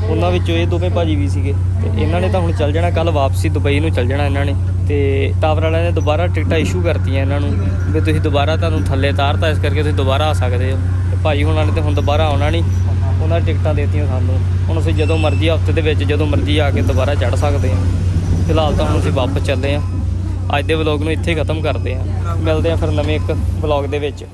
ਉਹਨਾਂ ਵਿੱਚੋਂ ਇਹ ਦੋਵੇਂ ਭਾਜੀ ਵੀ ਸੀਗੇ। ਤੇ ਇਹਨਾਂ ਨੇ ਤਾਂ ਹੁਣ ਚੱਲ ਜਾਣਾ ਕੱਲ ਵਾਪਸੀ ਦੁਬਈ ਨੂੰ ਚੱਲ ਜਾਣਾ ਇਹਨਾਂ ਨੇ। ਤੇ ਟਾਵਰ ਵਾਲਿਆਂ ਨੇ ਦੁਬਾਰਾ ਟਿਕਟਾਂ ਇਸ਼ੂ ਕਰਤੀਆਂ ਇਹਨਾਂ ਨੂੰ, ਵੀ ਤੁਸੀਂ ਦੁਬਾਰਾ ਤੁਹਾਨੂੰ ਥੱਲੇ ਉਤਾਰਤਾ ਇਸ ਕਰਕੇ ਤੁਸੀਂ ਦੁਬਾਰਾ ਆ ਸਕਦੇ ਹੋ। ਤੇ ਭਾਈ ਹੁਣਾਂ ਨੇ ਤੇ ਹੁਣ ਦੁਬਾਰਾ ਆਉਣਾ ਨਹੀਂ, ਉਹਨਾਂ ਨੇ ਟਿਕਟਾਂ ਦੇਤੀਆਂ ਸਾਨੂੰ। ਹੁਣ ਅਸੀਂ ਜਦੋਂ ਮਰਜ਼ੀ ਹਫ਼ਤੇ ਦੇ ਵਿੱਚ ਜਦੋਂ ਮਰਜ਼ੀ ਆ ਕੇ ਦੁਬਾਰਾ ਚੜ ਸਕਦੇ ਹਾਂ। ਫਿਲਹਾਲ ਤਾਂ ਹੁਣ ਅਸੀਂ ਵਾਪਸ ਚੱਲੇ ਹਾਂ। ਅੱਜ ਦੇ ਵਲੌਗ ਨੂੰ ਇੱਥੇ ਖਤਮ ਕਰਦੇ ਹਾਂ। ਮਿਲਦੇ ਹਾਂ ਫਿਰ ਨਵੇਂ ਇੱਕ ਵਲੌਗ ਦੇ ਵਿੱਚ।